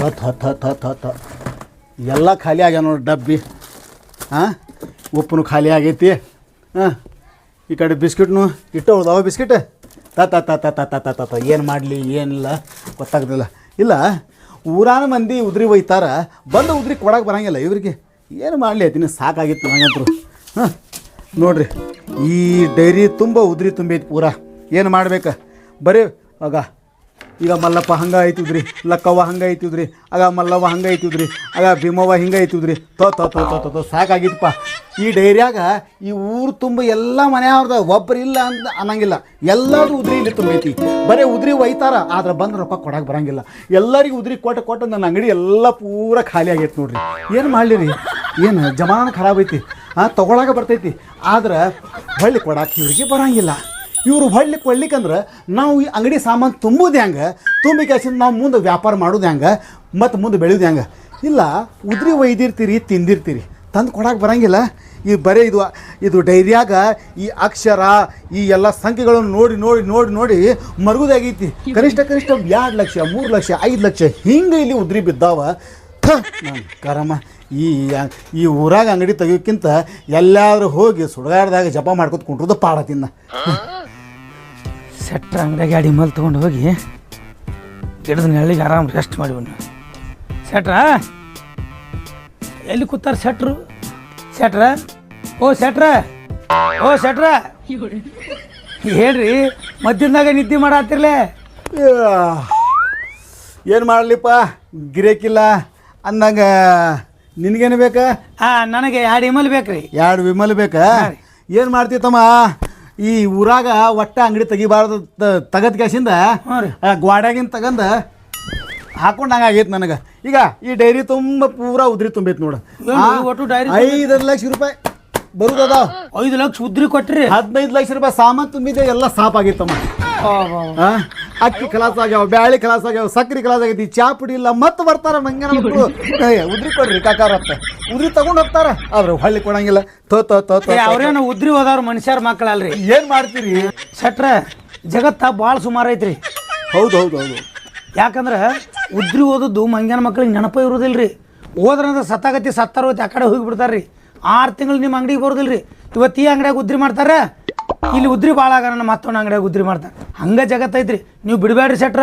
ಹತ್ತು ಹತ್ತು ಹತ್ತು ಹತ್ತು ಹತ್ತು ಎಲ್ಲ ಖಾಲಿ ಆಗ್ಯಾವ ನೋಡಿ ಡಬ್ಬಿ. ಹಾಂ ಉಪ್ಪು ಖಾಲಿ ಆಗೈತಿ. ಹಾಂ ಈ ಕಡೆ ಬಿಸ್ಕಿಟ್ನು ಇಟ್ಟು ಹೋದವ ಬಿಸ್ಕಿಟ್? ತ ತ ತಾತ ತತ್ತ ತ ಏನು ಮಾಡಲಿ, ಏನಿಲ್ಲ ಗೊತ್ತಾಗ್ತಿಲ್ಲ ಇಲ್ಲ, ಊರಾನ ಮಂದಿ ಉದ್ರಿ ಒಯ್ತಾರ, ಬಂದು ಉದ್ರಿ ಕೊಡಕ್ಕೆ ಬರೋಂಗಿಲ್ಲ ಇವರಿಗೆ. ಏನು ಮಾಡಲಿ ಅದಿನ ಸಾಕಾಗಿತ್ತು ನನಗಂತರು ಹಾಂ? ನೋಡಿರಿ, ಈ ಡೈರಿ ತುಂಬ ಉದ್ರಿ ತುಂಬೈತಿ ಪೂರ. ಏನು ಮಾಡ್ಬೇಕು? ಬರೀ, ಆಗ ಈಗ ಮಲ್ಲಪ್ಪ ಹಂಗೆ ಐತಿದ್ರಿ ಲಕ್ಕವ್ವ ಹಂಗೆ ಐತಿದ್ರಿ ಆಗ ಮಲ್ಲವ್ವ ಹಂಗೆ ಐತಿದ್ರಿ ಆಗ ಭೀಮವ್ವ ಹಿಂಗ ಐತಿದ್ರಿ ತೋ ತೋ ತೋ ತೋ ತೋ ಸಾಕಾಗಿತ್ತಪ್ಪ. ಈ ಡೈರಿಯಾಗ ಈ ಊರು ತುಂಬ ಎಲ್ಲ ಮನೆಯವ್ರದ ಒಬ್ಬರು ಇಲ್ಲ ಅಂತ ಅನ್ನಂಗಿಲ್ಲ. ಎಲ್ಲರೂ ಉದ್ರಿ ಇಲ್ಲಿ ತುಂಬೈತಿ. ಬರೀ ಉದ್ರಿ ಒಯ್ತಾರ, ಆದ್ರೆ ಬಂದು ರೊಕ್ಕ ಕೊಡಕ್ಕೆ ಬರಂಗಿಲ್ಲ. ಎಲ್ಲರಿಗೂ ಉದ್ರಿ ಕೊಟ್ಟು ಕೊಟ್ಟು ನನ್ನ ಅಂಗಡಿ ಎಲ್ಲ ಪೂರ ಖಾಲಿ ಆಗೈತೆ ನೋಡ್ರಿ. ಏನು ಮಾಡಲಿರಿ? ಏನು ಜಮಾನ ಖರಾಬ್ ಐತಿ? ಹಾಂ ತೊಗೊಳಕ್ಕೆ ಬರ್ತೈತಿ. ಆದ್ರೆ ಹೊಳ್ಳಿ ಕೊಡಕ್ಕೆ ಇವ್ರಿಗೆ ಬರಂಗಿಲ್ಲ. ಇವರು ಹೊಳ್ಳಿ ಕೊಡ್ಲಿಕ್ಕಂದ್ರೆ ನಾವು ಈ ಅಂಗಡಿ ಸಾಮಾನು ತುಂಬೋದು ಹೆಂಗೆ? ತುಂಬಿ ಕ್ಯಾಸಿಂದ ನಾವು ಮುಂದೆ ವ್ಯಾಪಾರ ಮಾಡೋದು ಹೆಂಗೆ? ಮತ್ತು ಮುಂದೆ ಬೆಳೆಯೋದು ಹೆಂಗೆ? ಇಲ್ಲ ಉದ್ರಿ ಒಯ್ದಿರ್ತೀರಿ ತಿಂದಿರ್ತೀರಿ. ತಂದು ಕೊಡಕ್ಕೆ ಬರಂಗಿಲ್ಲ. ಈ ಬರೀ ಇದು ಇದು ಡೈರಿಯಾಗ ಈ ಅಕ್ಷರ ಈ ಎಲ್ಲ ಸಂಖ್ಯೆಗಳನ್ನು ನೋಡಿ ನೋಡಿ ನೋಡಿ ನೋಡಿ ಮರುಗುದಾಗೈತಿ ಕನಿಷ್ಠ ಕನಿಷ್ಠ ಎರಡು ಲಕ್ಷ ಮೂರು ಲಕ್ಷ ಐದು ಲಕ್ಷ ಹಿಂಗೆ ಇಲ್ಲಿ ಉದ್ರಿ ಬಿದ್ದಾವ. ಥ, ನನ್ ಕರಮ. ಈ ಈ ಊರಾಗ ಅಂಗಡಿ ತೆಗಿಯೋಕ್ಕಿಂತ ಎಲ್ಲಾದರೂ ಹೋಗಿ ಸುಡಗಾಡ್ದಾಗ ಜಪ ಮಾಡ್ಕೊತ ಕುಂಟ್ರದ ಪಾಡ ತಿನ್ನ. ಸೆಟ್ರ ಅಂಗಡಿಯಾಗ ಗಾಡಿ ಮೇಲೆ ತೊಗೊಂಡು ಹೋಗಿ ಗಿಡದ ನೆಳ್ಳಿಗೆ ಆರಾಮ್ ರೆಸ್ಟ್ ಮಾಡಿ ಬನ್ನಿ ಸೆಟ್ರ ಎಲ್ಲಿ ಕೂತಾರ ಸೆಟ್ರು ಸೆಟ್ರ ಓ ಸೆಟ್ರ ಓ ಸೆಟ್ರ ಹೇಳ್ರಿ ಮಧ್ಯದಾಗ ನಿದ್ದೆ ಮಾಡತ್ತಿರ್ಲೆ ಏನು ಮಾಡಲಿಪ್ಪ? ಗಿರೇಕಿಲ್ಲ? ಅಂದಂಗ ನಿನಗೇನು ಬೇಕಾ? ಹಾಂ ನನಗೆ ಎರಡು ಇಮಲ್ ಬೇಕ್ರಿ. ಎರಡು ವಿಮಲ್ ಬೇಕಾ? ಏನು ಮಾಡ್ತೀತಮ್ಮ ಈ ಊರಾಗ ಒಟ್ಟ ಅಂಗಡಿ ತೆಗಿಬಾರ್ದು ತಗದ್ ಕ್ಯಾಸಿಂದ ಗ್ವಾಡ್ಯಾಗಿನ ತಗಂದ ಹಾಕೊಂಡಂಗೆ ಆಗೈತೆ ನನಗೆ. ಈಗ ಈ ಡೈರಿ ತುಂಬ ಪೂರಾ ಉದ್ರಿ ತುಂಬೈತೆ ನೋಡು. ಒಟ್ಟು ಡೈರಿ ಐದು ಲಕ್ಷ ರೂಪಾಯಿ ಬರುದದ? ಐದು ಲಕ್ಷ ಉದ್ರಿ ಕೊಟ್ರಿ. ಹದಿನೈದು ಲಕ್ಷ ರೂಪಾಯಿ ಸಾಮಾನು ತುಂಬಿದೆ ಎಲ್ಲ ಸಾಪ್ ಆಗಿತ್ತಮ್ಮ? ಅಕ್ಕಿ ಕಲಾಸ ಆಗ್ಯಾವ ಬ್ಯಾಳಿ ಕಲಾಸ ಆಗ್ಯಾವ ಸಕ್ರಿ ಕಲಾಸ ಆಗೈತಿ ಚಾ ಪುಡಿ ಇಲ್ಲ ಮತ್ತೆ ಬರ್ತಾರ ಮಂಗನ ಮಕ್ಕಳು ಉದ್ರಿ ಕೊಡ್ರಿ ಕಾಕಾರ ಉದ್ರಿ ತಗೊಂಡ್ ಹೋಗ್ತಾರ. ಆದ್ರೆ ಹೊಳ್ಳಿ ಕೊಡಂಗಿಲ್ಲ. ತೋ ತೋ ತೋ ತೋ ಅವ್ರೇನು ಉದ್ರಿ ಹೋದವ್ರು ಮನುಷ್ಯರ ಮಕ್ಕಳಲ್ರಿ ಏನ್ ಮಾಡ್ತೀರಿ? ಸಟ್ರ ಜಗತ್ತ ಭಾಳ ಸುಮಾರು ಐತ್ರಿ. ಹೌದು ಹೌದು ಹೌದು. ಯಾಕಂದ್ರೆ ಉದ್ರಿ ಓದದ್ದು ಮಂಗ್ಯಾನ ಮಕ್ಳಿಗೆ ನೆನಪ ಇರೋದಿಲ್ರಿ. ಓದ್ರಂದ್ರೆ ಸತ್ತಾಗತಿ ಸತ್ತಾರ ಆ ಕಡೆ ಹೋಗಿ ಬಿಡ್ತಾರ್ರಿ ಆರು ತಿಂಗಳು ನಿಮ್ಮ ಅಂಗಡಿಗೆ ಬರೋದಿಲ್ರಿ. ಇವತ್ತು ಈ ಅಂಗಡಿಯಾಗ ಉದ್ರಿ ಮಾಡ್ತಾರ? ಇಲ್ಲಿ ಉದ್ರಿ ಭಾಳ ಆಗ ನನ್ನ ಮತ್ತೊಂದು ಅಂಗಡಿಯಾಗ ಉದ್ರಿ ಮಾಡ್ತಾರೆ. ಹಂಗೆ ಜಗತ್ತೈತ್ರಿ ನೀವು ಬಿಡಬೇಡ್ರಿ ಸೆಟ್ರ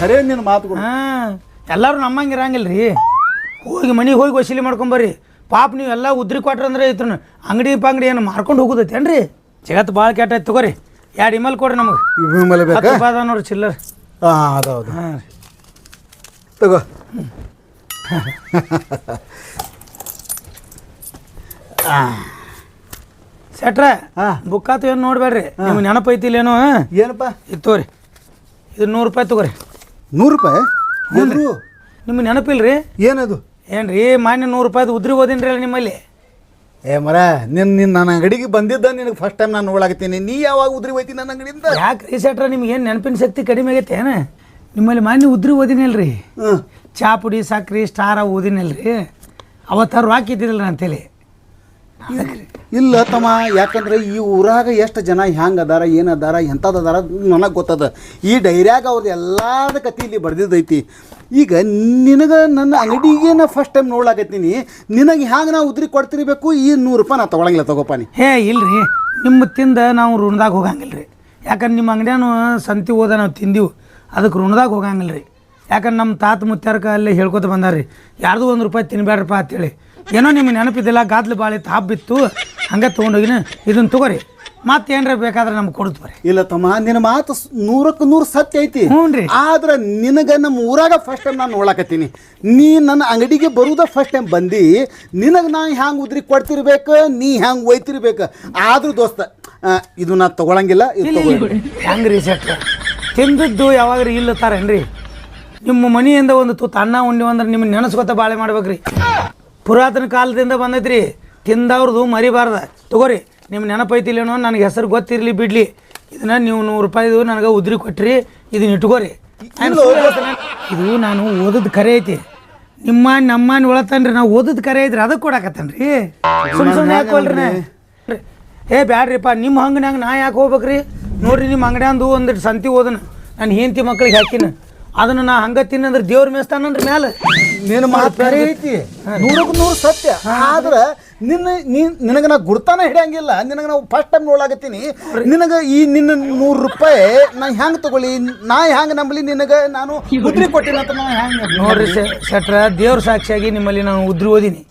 ಖರೇ ನಿನ್ನ ಮಾತುಗಳು ಹಾಂ ಎಲ್ಲರೂ ನಮ್ಮಂಗೆ ಹೋಗಿ ಮನೆಗೆ ಹೋಗಿ ವಸೂಲಿ ಮಾಡ್ಕೊಂಬರ್ರಿ ಪಾಪ ನೀವು ಎಲ್ಲ ಉದ್ರಿ ಕೊಟ್ರಂದ್ರೆ ಇತ್ರ ಅಂಗಡಿ ಪಂಗಡಿ ಏನು ಮಾರ್ಕೊಂಡು ಹೋಗೋದೈತೇನ್ರಿ ಜಗತ್ತು ಭಾಳ ಕೆಟ್ಟೈತೆ ತಗೋರಿ. ಎರಡು ಇಮಲ್ ಕೊಡ್ರಿ ನಮಗೆ. ಹತ್ತು ಬೇಕಾ? ರೂಪಾಯಿ ಅದಾವ ನೋಡ್ರಿ ಚಿಲ್ಲರ್. ಹಾ ಅದೌದು ಹಾಂ ರೀ. ತಗೋ. ಸೆಟ್ರ ಹಾ. ಬುಕ್ಕಾತು ಏನು ನೋಡ್ಬೇಡ್ರಿ ನಿಮ್ಗೆ ನೆನಪೈತಿಲ್ಲೇನೋ ಏನಪ್ಪ? ಇದು ತಗೋರಿ ಇದು ನೂರು ರೂಪಾಯಿ ತಗೋರಿ. ನೂರು ರೂಪಾಯಿ? ಏನ್ರಿ ನಿಮ್ಗೆ ನೆನಪಿಲ್ರಿ ಏನದು? ಏನ್ರಿ ಮಾನ್ಯ ನೂರು ರೂಪಾಯ್ದು ಉದ್ರಿ ಓದಿನ್ರಿ ಅಲ್ಲ ನಿಮ್ಮಲ್ಲಿ? ಏ ಮರ ನಿನ್ ನಿನ್ನ ನನ್ನ ಅಂಗಡಿಗೆ ಬಂದಿದ್ದ ನಿನಗೆ ಫಸ್ಟ್ ಟೈಮ್ ನಾನು ನೋಡಾಕತ್ತೀನಿ. ನೀ ಯಾವಾಗ ಉದ್ರಿ ಹೋಯ್ತಿ ನನ್ನ ಅಂಗಡಿಯಿಂದ? ರೀ ಸೆಟ್ರ ನಿಮ್ಗೆ ಏನು ನೆನಪಿನ ಶಕ್ತಿ ಕಡಿಮೆ ಆಗೈತೆ ಏನ? ನಿಮ್ಮಲ್ಲಿ ಮಾನ್ಯ ಉದ್ರಿ ಓದಿನಲ್ರಿ ಚಾ ಪುಡಿ ಸಕ್ರಿ ಸ್ಟಾರ ಓದಿನಲ್ರಿ. ಅವತ್ತಾರು ರೊಕ್ಕ ಇದ್ದಿರಲ್ಲ ಅಂತೇಳಿ ಇಲ್ಲ ತಮ್ಮ, ಯಾಕಂದ್ರೆ ಈ ಊರಾಗ ಎಷ್ಟು ಜನ ಹ್ಯಾಂಗ ಅದಾರ, ಏನು ಅದಾರ ಎಂಥದ್ದು ಅದಾರ ನನಗೆ ಗೊತ್ತದ. ಈ ಡೈರ್ಯಾಗ ಅವ್ರದ್ದು ಎಲ್ಲದ ಕತಿ ಇಲ್ಲಿ ಬರ್ದಿದ್ದೈತಿ. ಈಗ ನಿನಗೆ ನನ್ನ ಅಂಗಡಿಗೆ ನಾ ಫಸ್ಟ್ ಟೈಮ್ ನೋಡ್ಲಾಕತ್ತೀನಿ. ನಿನಗೆ ಹ್ಯಾಂಗ ನಾ ಉದ್ರಿ ಕೊಡ್ತಿರ್ಬೇಕು, ಈ ನೂರು ರೂಪಾಯಿ ನಾ ತೊಗೊಳಂಗಿಲ್ಲ ತಗೋಪಾನಿ ಹೇ, ಇಲ್ರಿ. ನಿಮ್ಮ ತಿಂದ ನಾವು ಋಣದಾಗ ಹೋಗಂಗಿಲ್ಲ ರೀ ಯಾಕಂದ್ರೆ ನಿಮ್ಮ ಅಂಗಡಿಯಾನು ಸಂತಿ ಹೋದ ನಾವು ತಿಂದೀವಿ. ಅದಕ್ಕೆ ಋಣದಾಗ ಹೋಗಂಗಿಲ್ಲ ರೀ ಯಾಕಂದ್ರೆ ನಮ್ಮ ತಾತ ಮುತ್ತಾರಕ ಅಲ್ಲೇ ಹೇಳ್ಕೊತ ಬಂದಾರ್ರಿ. ಯಾರ್ದು ಒಂದು ರೂಪಾಯಿ ತಿನ್ಬೇಡ್ರಪ್ಪ ಅಂತೇಳಿ. ಏನೋ ನಿಮ್ಗೆ ನೆನಪಿದ್ದಿಲ್ಲ ಗಾದ್ಲು ಬಾಳಿ ತಾಪ್ ಬಿತ್ತು ಹಂಗೆ ತೊಗೊಂಡೋಗಿನ. ಇದನ್ನು ತಗೋರಿ. ಮತ್ತೆ ಏನ್ರ ಬೇಕಾದ್ರೆ ನಮ್ಗೆ ಕೊಡುದು ಬರ್ರಿ. ಇಲ್ಲ ತಮ್ಮ ನಿನ್ನ ಮಾತು ನೂರಕ್ಕೆ ನೂರು ಸತ್ಯ ಐತಿ. ಹ್ಞೂನ್ರಿ. ಆದ್ರೆ ನಿನಗೆ ನಮ್ಮ ಊರಾಗ ಫಸ್ಟ್ ಟೈಮ್ ನಾನು ನೋಡಕತ್ತೀನಿ. ನೀ ನನ್ನ ಅಂಗಡಿಗೆ ಬರುದ ಫಸ್ಟ್ ಟೈಮ್ ಬಂದಿ ನಿನಗೆ ನಾ ಹ್ಯಾಂಗೆ ಉದ್ರಿ ಕೊಡ್ತಿರ್ಬೇಕು ನೀ ಹ್ಯಾಂಗೆ ಒಯ್ತಿರ್ಬೇಕು. ಆದ್ರೂ ದೋಸ್ತ ಆ, ಇದು ನಾ ತಗೊಳಂಗಿಲ್ಲ ಇದು ತಗೋ ಹೆಂಗೆ ರೀ ಸೆಟ್ ತಿಂದದ್ದು ಯಾವಾಗ ಇಲ್ಲತ್ತಾರೇನ್ರಿ ನಿಮ್ಮ ಮನೆಯಿಂದ ಒಂದು ತುತ್ತು ಅನ್ನ ಉಂಡಿ ಅಂದ್ರೆ ನಿಮ್ಗೆ ನೆನೆಸ್ಕೊತ ಬಾಳೆ ಮಾಡ್ಬೇಕ್ರಿ. ಪುರಾತನ ಕಾಲದಿಂದ ಬಂದೈತ್ರಿ. ತಿಂದವ್ರದ್ದು ಮರಿಬಾರ್ದ. ತಗೋರಿ ನಿಮ್ಮ ನೆನಪೈತಿಲ್ಲೇನೋ ನನಗೆ ಹೆಸರು ಗೊತ್ತಿರಲಿ ಬಿಡ್ಲಿ. ಇದನ್ನ ನೀವು ನೂರು ರೂಪಾಯಿದು ನನಗೆ ಉದ್ರಿ ಕೊಟ್ರಿ ಇದನ್ನ ಇಟ್ಕೋರಿ. ಇದು ನಾನು ಓದದ್ ಕರೆ ಐತಿ. ನಿಮ್ಮ ನಮ್ಮನ್ ಉಳತನ್ರಿ ನಾವು ಓದದ್ ಕರೆ ಐತ್ರಿ ಅದಕ್ಕೆ ಕೊಡಾಕತ್ತನ್ರಿ. ಸುಮ್ ಸುಮ್ಮನೆ ಯಾಕೋಲ್ರಿ ನಾ? ಏ ಬ್ಯಾಡ್ರಿಪ್ಪ ನಿಮ್ಮ ಹಂಗನ್ಯಾಗ ನಾ ಯಾಕೆ ಹೋಗ್ಬೇಕ್ರಿ? ನೋಡ್ರಿ ನಿಮ್ಮ ಅಂಗಡ್ಯಾಂದು ಒಂದಿಟ್ಟು ಸಂತಿ ಓದನ ನಾನು ಹೆಂಡತಿ ಮಕ್ಳಿಗೆ ಹಾಕಿನ. ಅದನ್ನ ನಾ ಹಂಗ ತಿನ್ನಂದ್ರೆ ದೇವ್ರ ಮೇಸ್ತಾನ ಮ್ಯಾಲ. ನಿನ್ನ ಮಾತು ಐತಿ ನೂರಕ್ಕೆ ನೂರು ಸತ್ಯ. ಆದ್ರೆ ನಿನ್ನ ನಿನಗ ನಿನಗೆ ನಾ ಗುರ್ತಾನ ಹಿಡಿಯಂಗಿಲ್ಲ. ನಿನಗೆ ನಾವು ಫಸ್ಟ್ ಟೈಮ್ ನೋಡಾಕತ್ತೀನಿ. ನಿನಗೆ ಈ ನಿನ್ನ ನೂರು ರೂಪಾಯಿ ನಾ ಹೆಂಗೆ ತಗೊಳ್ಳಿ? ನಾ ಹೆಂಗೆ ನಂಬಲಿ? ನಿನಗೆ ನಾನು ಉದ್ರಿ ಕೊಟ್ಟಿನ ಅಂತ ನಾ ಹೆಂಗೆ ನೋಡ್ರಿ ಶೆಟ್ರ ದೇವ್ರ ಸಾಕ್ಷಿಯಾಗಿ ನಿಮ್ಮಲ್ಲಿ ನಾನು ಉದ್ರಿ ಓದಿನಿ.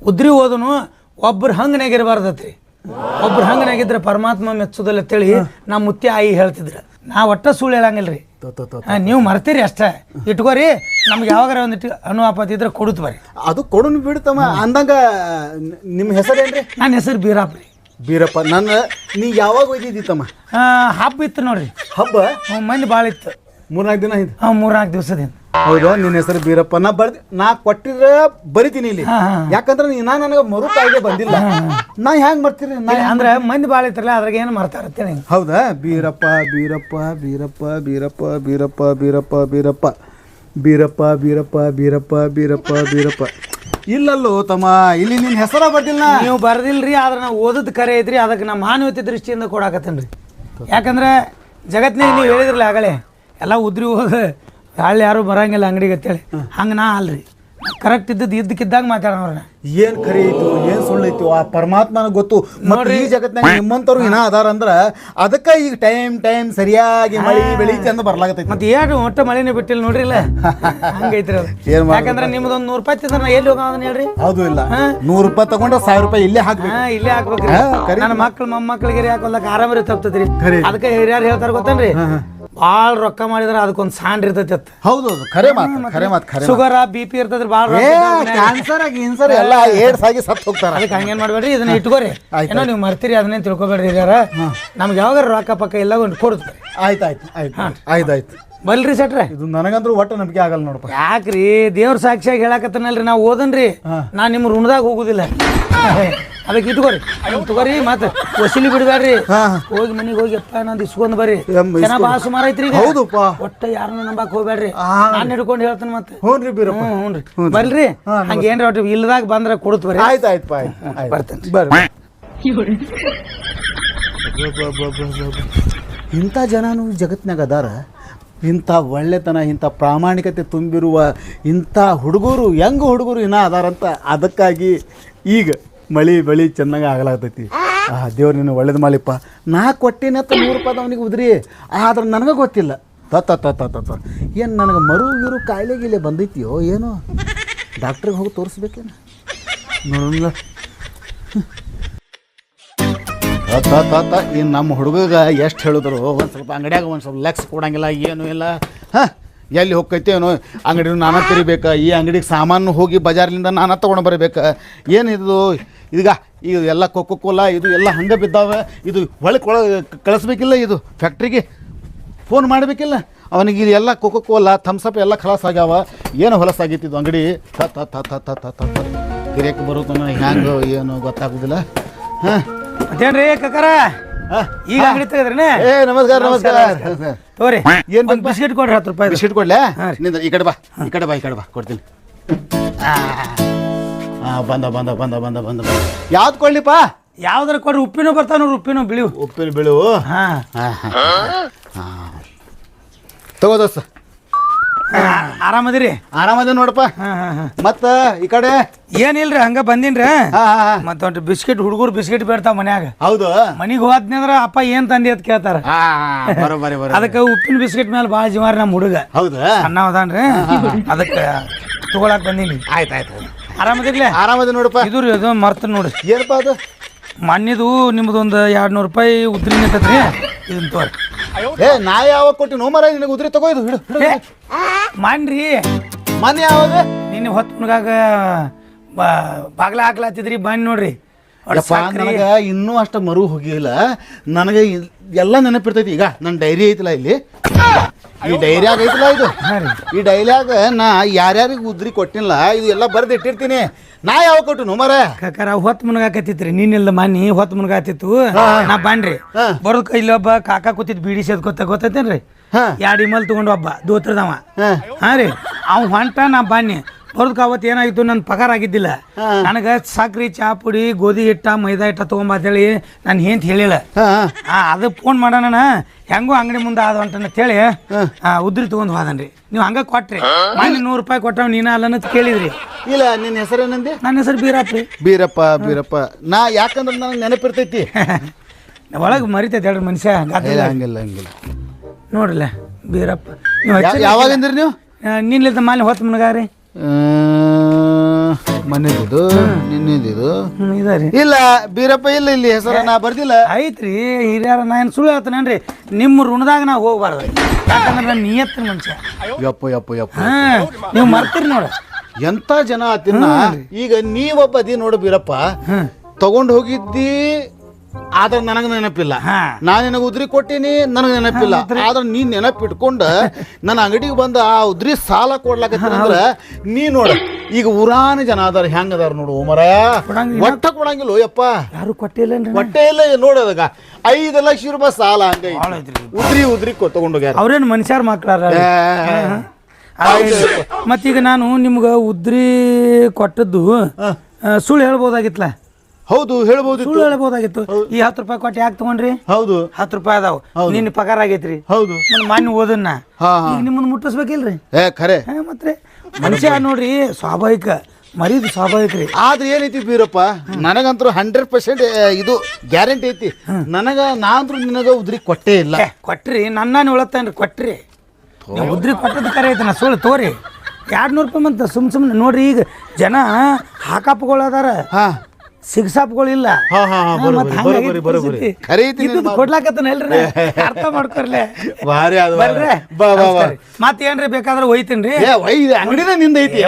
ಉದ್ರಿ ಓದನು ಒಬ್ರು ಹಂಗನಾಗಿರ್ಬಾರ್ದತ್ರಿ ಒಬ್ರು ಹಂಗನಾಗಿದ್ರೆ ಪರಮಾತ್ಮ ಮೆಚ್ಚುದಲ್ಲ ಅಂತೇಳಿ ನಮ್ಮ ಮುತ್ತಿ ಆಯಿ ಹೇಳ್ತಿದ್ರು. ನಾ ಒಟ್ಟ ಸುಳ್ಳು ಹೇಳಂಗಿಲ್ಲ ರೀ ನೀವು ಮರ್ತೀರಿ ಅಷ್ಟೇ. ಇಟ್ಕೋರಿ ನಮ್ಗೆ ಯಾವಾಗಾರ ಒಂದಿಟ್ಟು ಅನು ಆಪತ್ ಇದ್ರೆ ಕೊಡುತ್ತ ಬರ್ರಿ. ಅದು ಕೊಡೋನು ಬಿಡ್ತಮ್ಮ ಅಂದಂಗ ನಿಮ್ಮ ಹೆಸರೇನ್ರಿ ನನ್ನ ಹೆಸರು ಬೀರಪ್ಪ ರೀ. ಬೀರಪ್ಪ. ನನ್ನ ನೀ ಯಾವಾಗ ಒಯ್ದಿದ್ದೀತಮ್ಮ ತಮ್ಮ? ಹಬ್ಬ ಇತ್ತು ನೋಡ್ರಿ. ಹಬ್ಬ? ಮಂದಿ ಭಾಳ ಇತ್ತು. ಮೂರ್ನಾಲ್ಕು ದಿನ ಹಿಂದೆ ಹಾಂ ಮೂರ್ನಾಲ್ಕು ದಿವಸದಿಂದ. ಹೌದು ನಿನ್ನ ಹೆಸರು ಬೀರಪ್ಪ. ನಾ ಬರ್ದಿ ನಾ ಕೊಟ್ಟಿದ್ರೆ ಬರಿತೀನಿ ಇಲ್ಲಿ. ಯಾಕಂದ್ರೆ ನೀ ನಾ ನನಗೆ ಮರು ಕಾಯ್ದೆ ಬಂದಿಲ್ಲ. ನಾ ಹೆಂಗ್ ಮಾಡ್ತೀನಿ ನಾ ಅಂದ್ರೆ ಮಂದಿ ಭಾಳ ಇತ್ತಲ್ಲ ಅದ್ರಾಗ ಏನು ಮರ್ತಾ ಇರ್ತೀನಿ ಹೌದಾ? ಬೀರಪ್ಪ ಬೀರಪ್ಪ ಬೀರಪ್ಪ ಬೀರಪ್ಪ ಬೀರಪ್ಪ ಬೀರಪ್ಪ ಬೀರಪ್ಪ. ಬೀರಪ್ಪ ಬೀರಪ್ಪ ಬೀರಪ್ಪ ಬೀರಪ್ಪ ಬೀರಪ್ಪ. ಇಲ್ಲಲ್ಲೋ ತಮ್ಮ ಇಲ್ಲಿ ನಿನ್ನ ಹೆಸರ ಬರ್ದಿಲ್ಲ. ನೀವು ಬರ್ದಿಲ್ರಿ ಆದ್ರೆ ನಾವು ಓದದ್ ಕರೆ ಐತ್ರಿ ಅದಕ್ಕೆ ನಮ್ಮ ಮಾನವತೆ ದೃಷ್ಟಿಯಿಂದ ಕೊಡಾಕತ್ತೇನ್ರಿ. ಯಾಕಂದ್ರೆ ಜಗತ್ನಾಗ ನೀವು ಹೇಳಿದ್ರಲ್ಲ ಆಗಲೇ ಎಲ್ಲ ಉದ್ರಿ ಹೋದ ಹಳ್ಳಿ ಯಾರು ಬರಂಗಿಲ್ಲ ಅಂಗಡಿಗೆ ಅಂತೇಳಿ. ಹಂಗೆ ನಾ ಅಲ್ರಿ. ಕರೆಕ್ಟ್ ಇದ್ದದ್ದು ಇದ್ದಕ್ಕಿದ್ದಾಗ ಮಾತಾಡೋವ್ರನ್ನ ಏನ್ ಕರಿ ಐತು? ಏನ್ ಸುಳ್ಳು ಐತು? ಆ ಪರಮಾತ್ಮನ ಗೊತ್ತು. ಮತ್ತೆ ಈ ಜಗತ್ನಾಗ ನಿಮ್ಮಂತವ್ರು ಏನ ಅದಾರ ಅಂದ್ರ ಅದಕ್ಕ ಈಗ ಟೈಮ್ ಟೈಮ್ ಸರಿಯಾಗಿ ಮಳಿ ಬೆಳೀತಿ ಅಂತ ಬರ್ಲಾಗತೈತಿ. ಮತ್ತೆ ಏನು ಒಟ್ಟ ಮಳೆನೇ ಬಿಟ್ಟಿಲ್ಲ ನೋಡ್ರಿ ಇಲ್ಲ? ಹಂಗೈತ್ರಿ ಅದು. ಏನ್? ಯಾಕಂದ್ರೆ ನಿಮ್ದು ಒಂದು ನೂರು ರೂಪಾಯಿ ತಿಂದ್ರೆ ನಾ ಎಲ್ಲಿ ಹೋಗೋದ್ ಹೇಳ್ರಿ? ಹೌದು ಇಲ್ಲ. ನೂರು ರೂಪಾಯಿ ತಗೊಂಡ್ರೆ ಸಾವಿರ ರೂಪಾಯಿ ಇಲ್ಲೇ ಹಾಕ್ಬೇಕು. ಇಲ್ಲೇ ಹಾಕ್ಬೇಕು. ನನ್ನ ಮಕ್ಳು ಮೊಮ್ಮಕ್ಳಿಗೆ ಹಾಕೊಲ್ಲಕ ಆರಾಮರಿ ತಪ್ತದ್ರಿ. ಅದಕ್ಕೆ ಹಿರಿಯರು ಹೇಳ್ತಾರ ಗೊತ್ತೇನ್ರಿ? ಭಾಳ ರೊಕ್ಕ ಮಾಡಿದ್ರೆ ಅದಕ್ಕೊಂದು ಸಾಂಡ್ ಇರ್ತೈತಿ ಅತ್ತ. ಹೌದು ಹೌದು ಖರೆ ಮಾತು ಖರೆ ಮಾತು ಖರೆ ಶುಗರ್ ಬಿ ಪಿ ಇರ್ತದ್ರಿ ಭಾಳ ಏ ಕ್ಯಾನ್ಸರ್ ಇನ್ಸರ್ ಎಲ್ಲ ಏಡ್ಸ್ ಆಗಿ ಸತ್ತು ಹೋಗ್ತಾರ. ಅದಕ್ಕೆ ಹಂಗೇನ್ ಮಾಡ್ಬೇಡ್ರಿ ಇದನ್ನ ಇಟ್ಕೋರಿ. ಏನೋ ನೀವು ಮರ್ತೀರಿ ಅದನ್ನೇ ತಿಳ್ಕೊಬೇಡ್ರಿ ಯಾರ ನಮ್ಗೆ ಯಾವಾಗ ರೊಕ್ಕ ಪಕ್ಕ ಎಲ್ಲ ಒಂದು ಕೊಡ್ತೀರಿ ಆಯ್ತು ಆಯ್ತು ಆಯ್ತಾಯ್ತು ಬಲ್ರಿ ಸೆಟ್ರೆ. ಇದು ನನಗಂದ್ರೂ ಒಟ್ಟು ನಂಬಿಕೆ ಆಗಲ್ಲ ನೋಡಪ್ಪ. ಯಾಕ್ರಿ? ದೇವ್ರ ಸಾಕ್ಷಿಯಾಗಿ ಹೇಳಕತ್ತನಲ್ರಿ ನಾವು ಓದನ್ರಿ. ನಾ ನಿಮ್ಮ ಋಣದಾಗ ಹೋಗುದಿಲ್ಲ. ಅದಕ್ಕೆ ಇಟ್ಕೋರಿ. ಅದನ್ನ ತಗೋರಿ ಮತ್ತೆ ವಸೂಲಿ ಬಿಡಬೇಡ್ರಿ ಹಾ. ಹೋಗಿ ಮನೆಗೆ ಹೋಗಿ ಅಪ್ಪ ನಂದು ಇಸ್ಕೊಂಡ್ ಬರ್ರಿ. ಜನ ಭಾಳ ಸುಮಾರು ಐತ್ರಿ ಈಗ. ಹೌದಪ್ಪ. ಒಟ್ಟ ಯಾರನ್ನ ನಂಬಕ್ ಹೋಗ್ಬೇಡ್ರಿ ಆ. ನಾನು ಹಿಡ್ಕೊಂಡು ಹೇಳ್ತೇನೆ ಮತ್ತೆ. ಹ್ಞೂ ರೀ ಬೀರಪ್ಪ. ಹ್ಞೂ ಹ್ಞೂ ರೀ ಬರ್ರಿ. ಹಂಗೆ ಏನ್ರಿ ಒಟ್ಟು ಇಲ್ದಾಗ ಬಂದ್ರೆ ಕೊಡುತ್ತ ಬರ್ರಿ. ಆಯ್ತು ಆಯ್ತು ಆಯ್ತು. ಬರ್ತೇನೆ ಬರ್ರಿ. ಇಂಥ ಜನನು ಜಗತ್ನಾಗ ಅದಾರ. ಇಂಥ ಒಳ್ಳೆತನ, ಇಂಥ ಪ್ರಾಮಾಣಿಕತೆ ತುಂಬಿರುವ ಇಂಥ ಹುಡುಗರು ಹೆಂಗ ಹುಡುಗರು ಇನ್ನೂ ಅದಾರಂತ ಅದಕ್ಕಾಗಿ ಈಗ ಮಳಿ ಬಳಿ ಚೆನ್ನಾಗಿ ಆಗಲಾಗ್ತೈತಿ. ಆ, ದೇವ್ರು ನಿನ್ನ ಒಳ್ಳೇದು ಮಾಡಿಪ್ಪ ನಾ ಕೊಟ್ಟಿನತ್ತ ನೂರು ರೂಪಾಯಿ ಅವನಿಗೆ ಉದ್ರಿ. ಆದ್ರೆ ನನಗೆ ಗೊತ್ತಿಲ್ಲ. ತತ್ತ ತತ್ತ ತತ್ತ ಏನು ನನಗೆ ಮರು ಗಿರು ಕಾಯಿಲೆ, ಗೀಲೆ ಬಂದೈತಿಯೋ, ಏನೋ? ಡಾಕ್ಟ್ರಿಗೆ ಹೋಗಿ ತೋರಿಸ್ಬೇಕೇನು? ನೋಡೋಣ ತಾತ ಇನ್ನು ನಮ್ಮ ಹುಡುಗಗ ಎಷ್ಟು ಹೇಳಿದ್ರು, ಒಂದು ಸ್ವಲ್ಪ ಅಂಗಡಿಯಾಗ ಒಂದು ಸ್ವಲ್ಪ ಲೆಕ್ಸ್ ಕೊಡಂಗಿಲ್ಲ, ಏನೂ ಇಲ್ಲ. ಹಾಂ, ಎಲ್ಲಿ ಹೋಗ್ತೈತೇನೋ ಅಂಗಡಿ ನಾನು ತಿರಿಬೇಕು, ಈ ಅಂಗಡಿಗೆ ಸಾಮಾನು ಹೋಗಿ ಬಜಾರ್ಲಿಂದ ನಾನು ತೊಗೊಂಡು ಬರಬೇಕು. ಏನಿದು ಈಗ ಈಗ ಎಲ್ಲ ಕೊಕ್ಕೋ ಕೋಲಾ ಇದು ಎಲ್ಲ ಹಂಗೆ ಬಿದ್ದಾವೆ. ಇದು ಒಳಗೆ ಕೊಳ, ಕಳಿಸ್ಬೇಕಿಲ್ಲ ಇದು? ಫ್ಯಾಕ್ಟ್ರಿಗೆ ಫೋನ್ ಮಾಡಬೇಕಿಲ್ಲ? ಅವನಿಗೆ ಇದು ಎಲ್ಲ ಕೊಕ್ಕೋ ಕೋಲಾ ಥಮ್ಸಪ್ ಎಲ್ಲ ಖಲಾಸ್ ಆಗ್ಯಾವ. ಏನು ಹೊಲಸಾಗೈತಿ ಇದು ಅಂಗಡಿ? ತ ತ ತ ತ ತ ತ ತ ಬರುತ್ತಾನ ಹ್ಯಾಂಗೆ ಏನು ಗೊತ್ತಾಗೋದಿಲ್ಲ. ಹಾಂ? ಮತ್ತೇನ್ರಿ ಕಕ್ಕರ? ಈಗ ಅಂಗಡಿ ತೆಗದ್ರೇನೆ? ಏ ನಮಸ್ಕಾರ ನಮಸ್ಕಾರ ತೋರಿ ಏನ್ ಒಂದು ಬಿಸ್ಕೆಟ್ ಕೊಡ್ರಿ ಹತ್ತು ರೂಪಾಯಿ ಬಿಸ್ಕಿಟ್ ಕೊಡ್ಲೆ? ನಿಂದ ಈ ಕಡೆ ಬಾ ಈ ಕಡೆ ಬಾ ಈ ಕಡೆ ಬಾ ಕೊಡ್ತೀನಿ. ಬಂದ ಬಂದ ಬಂದ ಬಂದ ಬಂದ ಬಂದ. ಯಾವ್ದು ಕೊಡ್ಲಿಪ್ಪ? ಯಾವ್ದಾರ ಕೊಡ್ರಿ ಉಪ್ಪಿನೂ ಬರ್ತಾವ ನೋಡ್ರಿ ಉಪ್ಪಿನೂ ಬಿಳಿವು. ಉಪ್ಪಿನ ಬಿಳು ಹಾ ಹಾ. ಹಾಂ. ತಗೋ ದೋಸ್ತ. ಆರಾಮದಿರಿ? ಆರಾಮದ ನೋಡಪ್ಪ. ಮತ್ತ ಈ ಕಡೆ? ಏನಿಲ್ರಿ ಹಂಗ ಬಂದಿನ್ರಿ? ಹಾಂ ಬಿಸ್ಕಿಟ್ ಒಂದು ಹುಡುಗರು ಬಿಸ್ಕೆಟ್ ಬೇಡ್ತಾವ ಮನ್ಯಾಗ. ಹೌದು. ಮನಿಗೆ ಹೋದ್ನಂದ್ರ ಅಪ್ಪ ಏನ್ ತಂದಿ ಅಂತ ಕೇಳ್ತಾರ. ಅದಕ್ಕ ಉಪ್ಪಿನ ಬಿಸ್ಕೆಟ್ ಮೇಲೆ ಬಾಳ ಜೀವಾರಿ ನಮ್ಮ ಹುಡುಗ. ಹೌದು. ಅನ್ನ ಅದಾನ್ರಿ ಅದಕ್ಕೆ ತಗೊಳಕ್ ಬಂದೀನಿ. ಆಯ್ತಾಯ್ತು ಆಯ್ತು ಆರಾಮದಿರ್ಲೆ? ಆರಾಮದ ನೋಡಪ್ಪ. ಇದು ರೀ ಅದು ಮರ್ತ ನೋಡ್ರಿ ಏನಪ್ಪ ಅದು? ಮನ್ನಿದು ನಿಮ್ದೊಂದು ಎರಡು ನೂರು ರೂಪಾಯಿ ಉದ್ರಿ ನಿಂತೈತ್ರಿ. ಇದನ್ನ ತೋರಿ. ಏ ನಾ ಯಾವಾಗ ಕೊಟ್ಟಿ ನೋ ಮರ ನಿನಗೆ ಉದ್ರಿ ತಗೋ ಇದು ಹಿಡು ಹಿಡು. ಮನೆ ಯಾವಾಗ? ನಿನ್ನೆ ಹೊತ್ತು ಬಾಗ್ಲ ಹಾಕ್ಲಾತಿದ್ರಿ ಬನ್ನಿ ನೋಡ್ರಿ. ಸಾಕ್ರಿ. ನನಗೆ ಇನ್ನೂ ಅಷ್ಟು ಮರು ಹೋಗಿಲ್ಲ. ನನಗೆ ಎಲ್ಲ ನೆನಪಿರ್ತೈತಿ. ಈಗ ನನ್ನ ಡೈರಿ ಐತಿಲ್ಲ ಇಲ್ಲಿ. ಈ ಡೈರಿಯಾಗ ಐತಿಲ್ಲ ಇದು. ಈ ಡೈರಿಯಾಗ ನಾ ಯಾರ್ಯಾರಿಗೆ ಉದ್ರಿ ಕೊಟ್ಟಿಲ್ಲ ಇದು ಎಲ್ಲ ಬರ್ದು ಇಟ್ಟಿರ್ತೀನಿ ನಾ ಯಾವ ಕೊಟ್ಟು ಮರ ಕಾಕಾರ ಹೊತ್ತು ಮುನ್ಗಾಕತ್ತಿತ್ರಿ. ನೀನಿಲ್ಲ ಮನ್ನಿ ಹೊತ್ತು ಮುನಗಾತಿತ್ತು. ನಾ ಬನ್ರಿ ಹಾ. ಬರೋದ್ ಒಬ್ಬ ಕಾಕ ಕೂತಿದ್ ಬೀಡಿ ಸೇದ್ ಗೊತ್ತ ಗೊತ್ತೈತೇನ್ರಿ. ಎರಡು ಇಮಲ್ ತಗೊಂಡು ಒಬ್ಬ ದೋತ್ರದವ. ಹಾ. ರೀ. ಅವ್ ಹೊಂಟ ನಾ ಬನ್ನಿ ಬರೋದಕ್ಕೆ ಅವತ್ತು ಏನಾಗಿತ್ತು ನನ್ನ ಪಗಾರ ಆಗಿದ್ದಿಲ್ಲ. ನನಗೆ ಸಕ್ರಿ ಚಾ ಪುಡಿ ಗೋಧಿ ಹಿಟ್ಟ ಮೈದಾ ಹಿಟ್ಟ ತೊಗೊಂಬ ಅಂತೇಳಿ ನಾನು ಏಂತ ಹೇಳಿಲ್ಲ. ಆ ಅದು ಫೋನ್ ಮಾಡೋಣ ಹೆಂಗೋ ಅಂಗಡಿ ಮುಂದೆ ಆದ ಅಂತೇಳಿ ಆ, ಉದ್ರಿ ತೊಗೊಂಡು ಹೋದನ್ರಿ. ನೀವು ಹಂಗ ಕೊಟ್ರಿ. ಮನೆ ನೂರು ರೂಪಾಯಿ ಕೊಟ್ಟವ್ ನೀನ ಅಲ್ಲ ಅಂತ ಕೇಳಿದ್ರಿ. ಇಲ್ಲ ನಿನ್ನ ಹೆಸರೇನಂದಿ ನನ್ನ ಹೆಸರು ಬೀರಪ್ಪ ಬೀರಪ್ಪ ಬೀರಪ್ಪ. ನಾ ಯಾಕಂದ್ರೆ ನನಗೆ ನೆನಪಿರ್ತೈತಿ. ಒಳಗೆ ಮರಿತೈತೆ ಹೇಳ್ರಿ ಮನುಷ್ಯ ಹಂಗಿಲ್ಲ ಹಂಗಿಲ್ಲ. ನೋಡ್ರಲ್ಲ ಬೀರಪ್ಪ. ನೀವು ಯಾವಾಗಿಂದ್ರಿ ನೀವು? ನಿನ್ಲಿದ್ದ ಮಾಲಿ ಹೊತ್ತು ಮುನಗಾರಿ. ಮನೆದಿದು ನಿನ್ನೆದಿದು ಇದಾರಿ ಇಲ್ಲ ಬೀರಪ್ಪ ಇಲ್ಲ ಇಲ್ಲಿ ಹೆಸರ ನಾ ಬರ್ದಿಲ್ಲ. ಐತ್ರಿ ಹಿರಿಯರ ನಾ ಏನು ಸುಳ್ಳು ಹೇಳ್ತಾನೇನ್ರಿ ನಿಮ್ಮ ಋಣದಾಗ ನಾ ಹೋಗ್ಬಾರ್ದು ಯಾಕಂದ್ರೆ ನಾನು ನಿಯತ್ತಿನ ಮನುಷ್ಯ. ಯಪ್ಪ ಯಪ್ಪ ಯಪ್ಪ. ಹಾ ನೀವು ಮರ್ತೀರಿ ನೋಡ. ಎಂತ ಜನ ಆತಿನ ಈಗ ನೀವೊಬ್ಬ ಅದಿ ನೋಡು ಬೀರಪ್ಪ. ತಗೊಂಡು ಹೋಗಿದ್ದಿ ಆದ್ರೆ ನನಗೆ ನೆನಪಿಲ್ಲ. ಹಾ. ನಾ ನಿನಗೆ ಉದ್ರಿ ಕೊಟ್ಟಿನಿ ನನಗೆ ನೆನಪಿಲ್ಲ. ಆದ್ರೆ ನೀನ್ ನೆನಪಿಟ್ಕೊಂಡ ನನ್ನ ಅಂಗಡಿಗೆ ಬಂದ ಆ ಉದ್ರಿ ಸಾಲ ಕೊಡ್ಲಾಕತ್ತಂದ್ರ ಅಂದ್ರ ನೀ ನೋಡ ಈಗ ಊರಾನ ಜನ ಅದಾರ ಹೆಂಗ್ ಅದಾರ ನೋಡು ಮರ ಕೊಡಂಗಿಲ್ಲ. ಒಟ್ಟ ಕೊಡಂಗಿಲ್ಲ ಯಪ್ಪ ಯಾರು ಕೊಟ್ಟಿಲ್ಲ ಹೊಟ್ಟೆ ಇಲ್ಲ ನೋಡೋದಾಗ ಐದು ಲಕ್ಷ ರೂಪಾಯಿ ಸಾಲ ಹಂಗ ಉದ್ರಿ ಉದ್ರಿ ತಗೊಂಡೋಗ್ಯಾರ. ಅವ್ರೇನು ಮನುಷ್ಯರ ಮಕ್ಳಾರ ಮತ್ತೀಗ ನಾನು ನಿಮ್ಗ ಉದ್ರಿ ಕೊಟ್ಟದ್ದು ಸುಳ್ಳು ಹೇಳ್ಬೋದಾಗಿತ್ಲ? ಹೌದು ಹೇಳ್ಬೋದು ಸುಳ್ಳು ಹೇಳ್ಬೋದಾಗಿತ್ತು. ಈ ಹತ್ತು ರೂಪಾಯಿ ಕೊಟ್ಟು ಯಾಕೆ ತಗೊಂಡ್ರಿ? ಹೌದು. ಹತ್ತು ರೂಪಾಯಿ ಅದಾವ. ನಿನ್ನ ಪಗಾರ ಆಗೈತ್ರಿ. ಹೌದು. ನನ್ನ ಮಾನ್ಯ ಓದನ್ನ. ಈಗ ನಿಮ್ಮನ್ನ ಮುಟ್ಟಿಸ್ಬೇಕಿಲ್ರಿ? ಏ ಖರೆ. ಹಾ ಮತ್ತೆ? ಮನುಷ್ಯ ನೋಡ್ರಿ ಸ್ವಾಭಾವಿಕ. ಮರೀದು ಸ್ವಾಭಾವಿಕ ರೀ. ಆದ್ರೆ ಏನೈತಿ ಬೀರಪ್ಪ? ನನಗಂತೂ ಹಂಡ್ರೆಡ್ ಪರ್ಸೆಂಟ್ ಇದು ಗ್ಯಾರಂಟಿ ಐತಿ. ನನಗ ನಾ ಅಂತ್ರು ನಿನಗ ಉದ್ರಿ ಕೊಟ್ಟೇ ಇಲ್ಲ. ಏ, ಕೊಟ್ರಿ. ನನ್ನ ಉಳತ್ತೇನ್ರಿ ಕೊಟ್ರಿ. ನೀವು ಉದ್ರಿ ಕೊಟ್ಟದ್ದು ಕರೆ ಐತೆ ನಾ ಸುಳ್ಳು ತೋರಿ. ಎರಡು ನೂರು ರೂಪಾಯಿ ಮಂತ ಸುಮ್ ಸುಮ್ಮನೆ ನೋಡ್ರಿ ಈಗ ಜನ ಹಾಕಪ್ಗಳು ಅದಾರ. ಹಾ. ಸಿಗ್ಸಾಪ್ಗಳಿಲ್ಲ. ಕೊಡ್ಲಾಕತ್ತನಲ್ರಿ ಅರ್ಥ ಮಾಡ್ಕೊರ್ಲೇ. ಭಾರಿ ಅದ ಮತ್ ಏನ್ರಿ ಬೇಕಾದ್ರೆ ಒಯ್ತೀನ್ರಿ ಅಂಗಡಿನ ನಿಂದ ಐತಿ.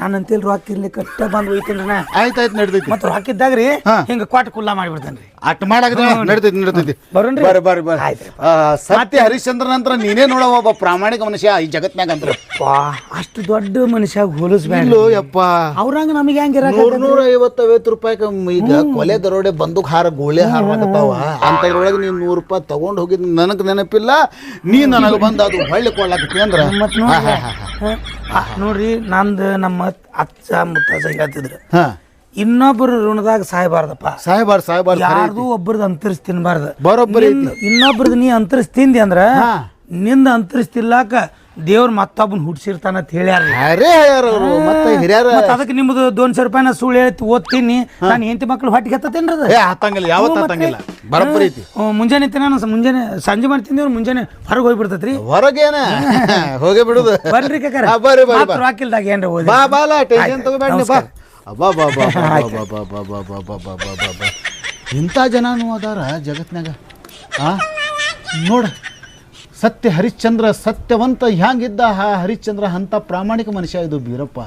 ನಾನಂತೇಳಿ ಕಟ್ಟ ಬಂದ್ ಒಯ್ತೀನ್ರಿ ನಾ ಆಯ್ತಾಯ್ತು ನಡ್ದೈತಿ. ಮತ್ ರೊಕ್ಕ ಇದ್ದಾಗ್ರಿ ಹಿಂಗ ಕೊಟ್ಟ ಕುಲ್ಲಾ ಮಾಡ್ಬಿಡ್ತೇನ್ರಿ. ಅಟ್ ಮಾಡಾಕ ನಡ್ತೈತಿ ನಡ್ತೈತಿ ಬರೋನ್ರಿ? ಬರ್ರಿ ಬರ್ರಿ ಬರ್ರಿ ಸತ್ಯ ಹರಿಶ್ಚಂದ್ರನ ನಂತರ ನೀನೇ ನೋಡವ ಒಬ್ಬ ಪ್ರಾಮಾಣಿಕ ಮನುಷ್ಯ ಈ ಜಗತ್ನಾಗ ಅಂತ ಅಷ್ಟು ದೊಡ್ಡ ಮನುಷ್ಯ ಹೋಲಿಸ್ಬೇಕು ಯಪ್ಪ. ಅವ್ರಂಗ ನಮಗೆ ಹೆಂಗಿರ ನೂರ ಐವತ್ತು ಐವತ್ತು ರೂಪಾಯಿ ಈಗ ಕೊಲೆ ದರೋಡೆ ಬಂದೂಕ್ ಹಾರ ಗೋಳೆ ಹಾರಕತ್ತಾವ ಅಂತದ್ರೊಳಗೆ ನೀನ್ ನೂರು ರೂಪಾಯಿ ತಗೊಂಡ್ ಹೋಗಿದ್ ನನಗ್ ನೆನಪಿಲ್ಲ. ನೀ ನನಗೆ ಬಂದ ಅದು ಹೊಳ್ಳಿ ಕೊಡ್ಲಾಕತ್ತಿ ಅಂದ್ರ. ನೋಡ್ರಿ. ಹಾ, ನೋಡ್ರಿ ನಂದು ನಮ್ಮ ಅಚ್ಚ ಮುತ್ತ ಹೇಳ್ತಿದ್ರು ಹಾ. ಇನ್ನೊಬ್ಬರು ಋಣದಾಗ ಸಾಯಬಾರ್ದಪ್ಪ. ಸಾಹೇಬಾರ್ ಸಾಹೇಬಾರ್ ಯಾರ್ದು ಒಬ್ಬರದ್ದು ಅಂತರಿಸ್ ತಿನ್ಬಾರ್ದು ಬರೋಬ್ಬರಿ ಐತಿ. ಇನ್ನೊಬ್ರದ್ದು ನೀ ಅಂತರಿಸ್ ತಿಂದಿ ಅಂದ್ರ ಹಾ. ನಿಂದ ಅಂತರಿಸ್ತಿಲ್ಲಾಕ ದೇವ್ರ ಮತ್ತೊಬ್ಬನ್ ಹುಡ್ಸಿರ್ತಾನ ಅಂತ ಹೇಳ್ಯಾರ ಅರೇ ಅವರು ಮತ್ತೆ ಹಿರಿಯರ ಮತ್ತ ಅದಕ್ಕೆ ನಿಮ್ದು ದೋನ್ ಸಾವಿರ ರೂಪಾಯಿ ನಾ ಸುಳ್ಳು ಹೇಳ್ತಿ ಓದ್ತೀನಿ ನಾನು ಹೆಂಡತಿ ಮಕ್ಳು ಹೊಟ್ಟಿಗೆ ಹತ್ತತೇನ್ರಿ ಅದು ಏ ಹತ್ತಂಗಿಲ್ಲ ಯಾವತ್ತ ಹತ್ತಂಗಿಲ್ಲ ಬರೋಬ್ಬರಿ ಐತಿ ಹ್ಮ್, ಮುಂಜಾನೆ ತಿನ್ನ ನಾನು ಮುಂಜಾನೆ ಸಂಜೆ ಮಾಡಿ ತಿಂದೇವ್ರು ಮುಂಜಾನೆ ಹೊರಗೆ ಹೋಗ್ಬಿಡ್ತೈತ್ರಿ ಹೊರಗೇನ ಹೋಗೇ ಬಿಡುದು ಬರ್ರಿ ಕಾಕಾರ ಹಾ, ಬರ್ರಿ ಬರ್ರಿ ಮಾತ್ರ ಹಾಕಿಲ್ದಾಗ ಏನ್ರಿ ಓದಿ ಬಾ ಬಾಲ ಟೆನ್ಷನ್ ತಗೋಬೇಡ ನೀ ಬಾ ಅಬ್ಬಾ ಬಾ ಬಾ ಬಾ ಬಾ ಬಾ ಬಾ ಬಾ ಬಾ ಬಾ ಬಾ ಬಾ ಬಾ ಬಾ ಇಂಥ ಜನನೂ ಅದಾರ ಜಗತ್ನಾಗ ಆ ನೋಡ ಸತ್ಯ ಹರಿಶ್ಚಂದ್ರ ಸತ್ಯವಂತ ಹ್ಯಾಂಗಿದ್ದ ಆ ಹರಿಶ್ಚಂದ್ರ ಅಂತ ಪ್ರಾಮಾಣಿಕ ಮನುಷ್ಯ ಇದು ಬೀರಪ್ಪ.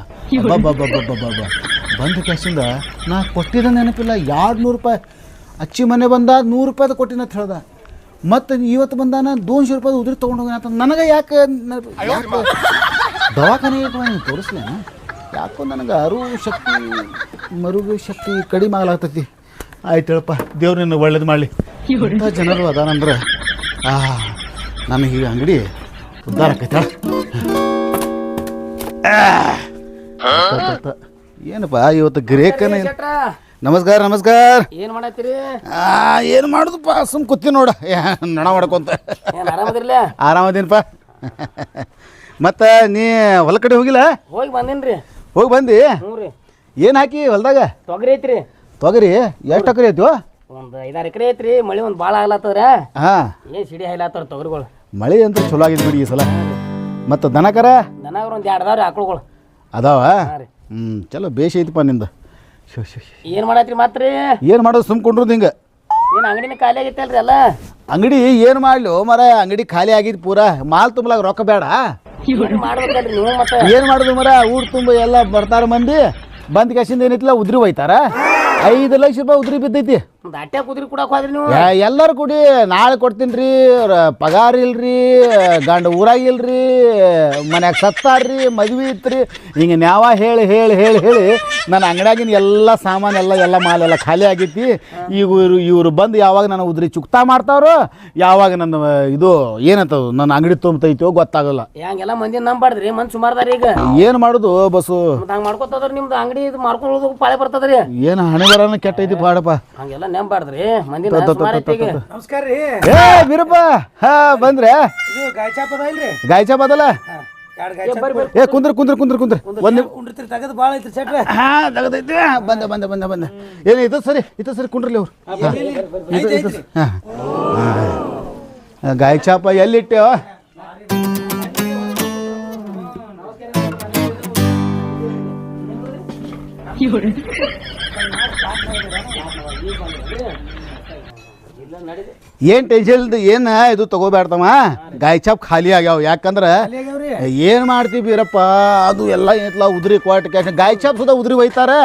ಬಂದ ಕ್ಯಾಶಿಂದ ನಾ ಕೊಟ್ಟಿದ್ದ ನೆನಪಿಲ್ಲ. ಎರಡು ನೂರು ರೂಪಾಯಿ? ಅಚ್ಚಿ ಮನೆ ಬಂದ ನೂರು ರೂಪಾಯ್ದು ಕೊಟ್ಟಿನ ಅಂತ ಹೇಳ್ದ. ಮತ್ತು ಇವತ್ತು ಬಂದಾನ ದೋನ್ಶೆ ರೂಪಾಯಿ ಉದುರಿ ತೊಗೊಂಡು ಹೋಗೋಣ ಅಂತ ನನಗೆ ಯಾಕೆ ದವಾಖಾನೆ ನೀವು ತೋರಿಸ್ಲೇನ? ಯಾಕೋ ನನಗೆ ಅರು ಶಕ್ತಿ ಮರುಗು ಶಕ್ತಿ ಕಡಿಮೆ ಆಗ್ಲಾಗ್ತೈತಿ. ಆಯ್ತು ಹೇಳಪ್ಪ ದೇವ್ರು ನಿನ್ನ ಒಳ್ಳೇದು ಮಾಡಲಿ. ಇಂಥ ಜನರು ಅದಾನಂದ್ರೆ ಆ ನನಗೆ ಈ ಅಂಗಡಿ ಉದ್ದಾರ ಆಕೈತ. ಏನಪ್ಪ ಇವತ್ತು ಗ್ರೇಕನ ನಮಸ್ಕಾರ ನಮಸ್ಕಾರ. ಏನ್ ಮಾಡತ್ತೀರಿ? ಏನು ಮಾಡುದಪ್ಪ ಸುಮ್ ಕೂತಿ ನೋಡ. ನಣ ಮಾಡ್ಕೊಂತ. ಆರಾಮದೇನಪ್ಪ. ಮತ್ತ ನೀ ಹೊಲ ಕಡೆ ಹೋಗಿಲ್ಲ? ಹೋಗಿ ಬಂದೇನ್ರಿ. ಹೋಗಿ ಬಂದಿ? ಏನು ಹಾಕಿ ಹೊಲ್ದಾಗ? ತೊಗರಿ ಐತ್ರಿ. ತೊಗರಿ? ಎಷ್ಟು ಎಕರೆ ಐತಿ ಒಂದ್ ಐದಾರು ಎಕರೆ ಐತ್ರಿ. ಮಳಿ ಒಂದ್ ಭಾಳ ಆಗ್ಲತ್ತದ್ರ ಹಾಂ. ಏನ್ ಸಿಡಿ ಹಾಯ್ಲಾತ್ತಾರ ತೊಗರಿಗಳು. ಮಳೆ ಅಂತೂ ಚಲೋ ಆಗಿದೆ ಬಿಡಿ ಈ ಸಲ. ಮತ್ತು ದನಕರ? ದನಕರ ಒಂದು ಎರಡು ಅದಾವ್ರಿ ಆಕಳುಗಳು. ಅದಾವ? ರೀ. ಹ್ಞೂ ಚಲೋ ಬೇಷ್ ಐತಪ್ಪ ನಿಂದ. ಶೋ ಶೋ ಶೋ. ಏನ್ ಮಾಡತ್ರಿ ಮಾತ್ರ? ಏನು ಮಾಡೋದು ಸುಮ್ಕೊಂಡ್ರು ಹಿಂಗೆ? ಏನು ಅಂಗಡಿನ ಖಾಲಿ ಆಗೈತಲ್ರಿ ಎಲ್ಲ? ಅಂಗಡಿ ಏನು ಮಾಡ್ಲು ಮರ? ಅಂಗಡಿ ಖಾಲಿ ಆಗಿದ್ ಪೂರಾ. ಮಾಲ್ ತುಂಬಲಾಗ ರೊಕ್ಕ ಬೇಡ. ಏನ್ ಮಾಡ್ಬೇಕಲ್ರಿ ನೀವು ಮತ್ತೆ? ಏನು ಮಾಡೋದು ಮರ? ಊರು ತುಂಬ ಎಲ್ಲ ಬರ್ತಾರ ಮಂದಿ. ಬಂದ್ ಕಸಿಂದ ಏನೈತಿಲ್ಲ ಉದ್ರಿ ಒಯ್ತಾರ ಐದು ಲಕ್ಷ ರೂಪಾಯಿ ಉದ್ರಿ ಬಿದ್ದೈತಿ. ಒಂದು ಅಟ್ಟೆ ಕುದುರೆ ಕುಡಕ್ ಹೋದ್ರಿ ನೀವು? ಎಲ್ಲರೂ ಕೂಡಿ ನಾಳೆ ಕೊಡ್ತೀನಿ ರೀ ಪಗಾರ ಇಲ್ರಿ ಗಂಡ ಊರಾಗ ಇಲ್ರಿ ಮನ್ಯಾಗ ಸತ್ತಾರ್ರಿ ಮದ್ವಿ ಇತ್ರಿ. ಹಿಂಗೆ ನ್ಯಾವ ಹೇಳಿ ಹೇಳಿ ಹೇಳಿ ಹೇಳಿ ನನ್ನ ಅಂಗಡ್ಯಾಗಿನ ಎಲ್ಲ ಸಾಮಾನು ಎಲ್ಲ ಎಲ್ಲ ಮಾಲ್ ಎಲ್ಲ ಖಾಲಿ ಆಗೈತಿ ಈಗ ಇವರು ಇವರು ಬಂದು ಯಾವಾಗ ನನ್ನ ಉದ್ರಿ ಚುಕ್ತಾ ಮಾಡ್ತಾರೋ ಯಾವಾಗ ನನ್ನ ಇದು ಏನಂತ ನನ್ನ ಅಂಗಡಿ ತುಂಬತೈತೋ ಗೊತ್ತಾಗಲ್ಲ. ಹಂಗೆಲ್ಲ ಮಂದಿ ನಂಬಾಡ್ದ್ರಿ ಮಂದಿ ಸುಮಾರ್ದಾರ ಈಗ. ಏನು ಮಾಡೋದು ಬಸ್ಸು ಮತ್ತೆ ಹಂಗೆ ಮಾಡ್ಕೊತದ್ರಿ ನಿಮ್ದು ಅಂಗಡಿ ಇದು ಮಾಡ್ಕೊಳ್ಳೋದು ಪಾಳೆ ಬರ್ತದ್ರಿ. ಏನು ಹಣೆ ಬರೋಣ ಕೆಟ್ಟೈತಿ ಬಾಡಪ್ಪ ಹಂಗೆಲ್ಲ ನಂಬಾರ್ದ್ರಿ. ಮಂದಿ ಐತಿ ನಮಸ್ಕಾರ ರೀ. ಏ ಬೀರಪ್ಪ ಹಾ ಬಂದ್ರೆ? ಇದು ಗಾಯಚಾಪದ ಇಲ್ರಿ? ಗಾಯ್ಚ ಬದಲ ಗಾಯಚಾಪ ಏ ಕುಂದ್ರ ಕುಂದ್ರ ಕುಂದ್ರ ಕುಂದ್ರ. ಒಂದು ಕುಂಡಿರ್ತೀರಿ ತಗದು ಭಾಳ ಐತ್ರಿ ಸೆಟ್ರೆ ಹಾ ತೆಗ್ದೈತಿ ಬಂದೆ ಬಂದೆ ಬಂದೆ ಬಂದೆ. ಏನು ಇದು ಸರಿ ಇದು ಸರಿ ಕುಂಡ್ರಲಿ ಅವ್ರು. ಹಾಂ. ಗಾಯ ಚಾಪ ಎಲ್ಲಿಟ್ಟೆವ ಏನ್ ಟೆನ್ಷನ್ ಇಲ್ದ ಏನ ಇದು ತಗೋಬೇಡ್ತಮ್ಮ ಗಾಯ ಚಾಪ್ ಖಾಲಿ ಆಗ್ಯಾವ. ಯಾಕಂದ್ರೆ ಏನು ಮಾಡ್ತೀವಿ ಬೀರಪ್ಪ? ಅದು ಎಲ್ಲ ಏನಿಲ್ಲ ಉದ್ರಿ ಕ್ವಾಟ್ ಕ್ಯಾಶ್ ಗಾಯ ಚಾಪ್ ಸುದ ಉದ್ರಿ ಒಯ್ತಾರೆ?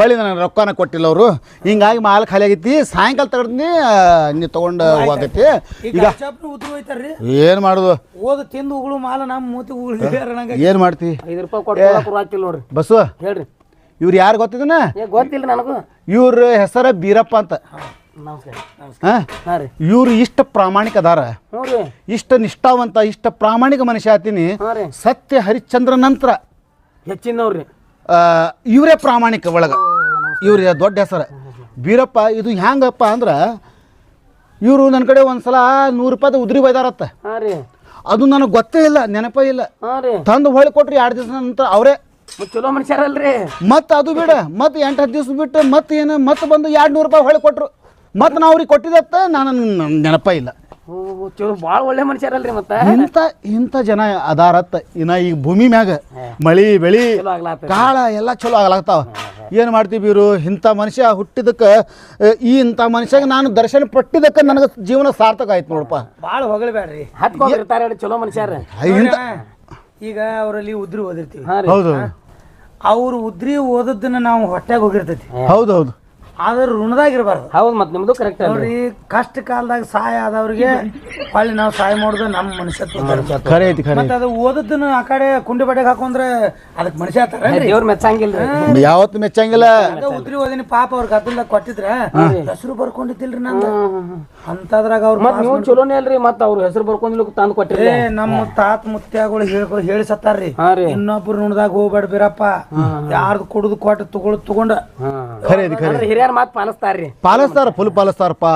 ಒಳ್ಳೆ ನನಗೆ ರೊಕ್ಕನ ಕೊಟ್ಟಿಲ್ಲ ಅವರು. ಹಿಂಗಾಗಿ ಮಾಲ್ ಖಾಲಿ ಆಗೈತಿ. ಸಾಯಂಕಾಲ ತಗೊಂಡ್ನಿ ನೀ ತೊಗೊಂಡು ಹೋಗೈತಿ ಈಗ ಏನ್ ಮಾಡುದು? ಓದು ತಿಂದು ಉಗುಳು ಮಾಲ ನಮ್ಮ ಮೂತಿ ಉಗುಳು ಏನ್ ಮಾಡ್ತಿ? ಐದು ರೂಪಾಯಿ ಕೊಟ್ಟು ಕೊಡಾಕಿಲ್ಲ ನೋಡ್ರಿ. ಬಸ್ಸು ಹೇಳ್ರಿ. ಇವ್ರು ಯಾರು ಗೊತ್ತಿದನ? ಗೊತ್ತಿಲ್ಲ ನನಗೂ. ಇವ್ರ ಹೆಸರ ಬೀರಪ್ಪ ಅಂತ. ನಮಸ್ಕಾರ. ಹಾ? ಇವ್ರು ಇಷ್ಟ ಪ್ರಾಮಾಣಿಕ ಅದಾರ. ಹ್ಞೂ ರೀ. ಇಷ್ಟ ನಿಷ್ಠಾವಂತ ಇಷ್ಟ ಪ್ರಾಮಾಣಿಕ ಮನುಷ್ಯ ಆತೀನಿ. ಹಾಂ ರೀ. ಸತ್ಯ ಹರಿಶ್ಚಂದ್ರ ನಂತರ. ಹೆಚ್ಚಿನವ್ರಿ ಆ, ಇವರೇ ಪ್ರಾಮಾಣಿಕ ಒಳಗ. ಇವ್ರ ದೊಡ್ಡ ಹೆಸರು. ಬೀರಪ್ಪ ಇದು ಹ್ಯಾಂಗಪ್ಪ ಅಂದ್ರೆ ಇವರು ನನ್ನ ಕಡೆ ಒಂದ್ಸಲ ನೂರು ರೂಪಾಯಿ ಉದ್ರಿ ಬೈದಾರತ್ತ. ಹಾಂ ರೀ. ಅದು ನನಗೆ ಗೊತ್ತೇ ಇಲ್ಲ ನೆನಪೇ ಇಲ್ಲ. ಹಾಂ ರೀ. ತಂದು ಹೊಳಿ ಕೊಟ್ರಿ ಎರಡು ದಿವಸ ನಂತರ ಅವರೇ. ಚಲೋ ಮನುಷ್ಯರಲ್ರಿ. ಮತ್ತೆ ಅದು ಬಿಡ ಮತ್ತೆ ಎಂಟು ಹತ್ತು ದಿವಸ ಬಿಟ್ಟು ಮತ್ತೆ ಏನು ಮತ್ತೆ ಬಂದು ಎರಡು ನೂರು ರೂಪಾಯಿ ಹೊಳಿ ಕೊಟ್ರು. ಮತ್ತೆ ನಾವು ಅವ್ರಿಗೆ ಕೊಟ್ಟಿದತ್ತ ನಾನು ನೆನಪ ಇಲ್ಲ. ಬಾಳ ಚಲೋ ಭಾಳ ಒಳ್ಳೆ ಮನುಷ್ಯರಲ್ರಿ ಮತ್ತೆ? ಇಂಥ ಇಂಥ ಜನ ಅದಾರತ್ತ. ಇನ್ನ ಈಗ ಭೂಮಿ ಮ್ಯಾಗ ಮಳಿ ಬೆಳಿ ಕಾಳ ಎಲ್ಲ ಚಲೋ ಆಗ್ಲಾಗ್ತಾವ. ಏನು ಮಾಡ್ತೀವಿ ಇವರು? ಇಂಥ ಮನುಷ್ಯ ಹುಟ್ಟಿದಕ್ಕೆ ಈ ಇಂಥ ಮನುಷ್ಯಾಗ ನಾನು ದರ್ಶನ ಪಟ್ಟಿದ್ದಕ್ಕೆ ನನಗೆ ಜೀವನ ಸಾರ್ಥಕ ಆಯ್ತು ನೋಡಪ್ಪ. ಭಾಳ ಹೊಗಳಬೇಡ್ರಿ ಹತ್ಕೊಂಡಿರ್ತಾರೆ ಚಲೋ ಮನುಷ್ಯರ. ಈಗ ಅವರಲ್ಲಿ ಉದ್ರಿ ಓದಿರ್ತೀವಿ. ಹೌದು. ಅವ್ರು ಉದ್ರಿ ಓದದ್ದನ್ನ ನಾವು ಹೊಟ್ಟೆಗೆ ಹೋಗಿರ್ತೈತಿ. ಹೌದು ಹೌದು. ಆದ್ರೆ ಋಣದಾಗಿರ್ಬಾರ್ದು. ಹೌದು ಮತ್ತೆ ನಿಮ್ದು ಕರೆಕ್ಟ್ ಅಲ್ರಿ. ನೋಡ್ರಿ ಕಷ್ಟ ಕಾಲದಾಗ ಸಹಾಯ ಆದವ್ರಿಗೆ ಹೊಳ್ಳಿ ನಾವು ಸಹಾಯ ಮಾಡೋದು ನಮ್ಮ ಮನುಷ್ಯತ್ವ ಖರೆ ಐತಿ ಖರೆ ಮತ್ತೆ ಅದು ಓದದ್ದನ್ನ ಆ ಕಡೆ ಕುಂಡಿ ಬಟ್ಟೆಗೆ ಹಾಕೊಂಡ್ರೆ ಅದಕ್ಕೆ ಮನುಷ್ಯ ದೇವ್ರ ಮೆಚ್ಚಂಗಿಲ್ಲ ಯಾವತ್ತು ಮೆಚ್ಚಂಗಿಲ್ಲ. ಉದ್ರಿ ಓದಿನಿ ಪಾಪ ಅವ್ರ ಗದ್ದಲ್ದಾಗ ಕೊಟ್ಟಿದ್ರ ಹೆಸರು ಬರ್ಕೊಂಡಿದ್ದಿಲ್ರಿ ನಂದು. ಅಂತದ್ರಾಗ ಅವ್ರ ಮತ್ತೆ ನೀವು ಚಲೋನೇ ಅಲ್ರಿ ಮತ್ತ ಅವ್ರ ಹೆಸರು ಬರ್ಕೊಂಡಿಲ್ಲ ತಂದು ಕೊಟ್ಟಿರಿ ನಮ್ಮ ತಾತ ಮುತ್ಯಾಗಳು ಹೇಳ್ಕೊ ಹೇಳಿ ಸತ್ತಾರ್ರಿ ರೀ. ಇನ್ನೊಬ್ರು ನುಣದಾಗ ಹೋಗ್ಬೇಡ ಬೀರಪ್ಪ ಯಾರ್ದು ಕೊಡುದು ಕೊಟ್ಟು ತಗೊಳ್ ತಗೊಂಡ. ಹಿರಿಯ ಹಿರಿಯರ್ ಮಾತ್ ಪಾಲಿಸ್ತಾರ್ರಿ? ಪಾಲಿಸ್ತಾರ ಫುಲ್ ಪಾಲಿಸ್ತಾರಪ್ಪ.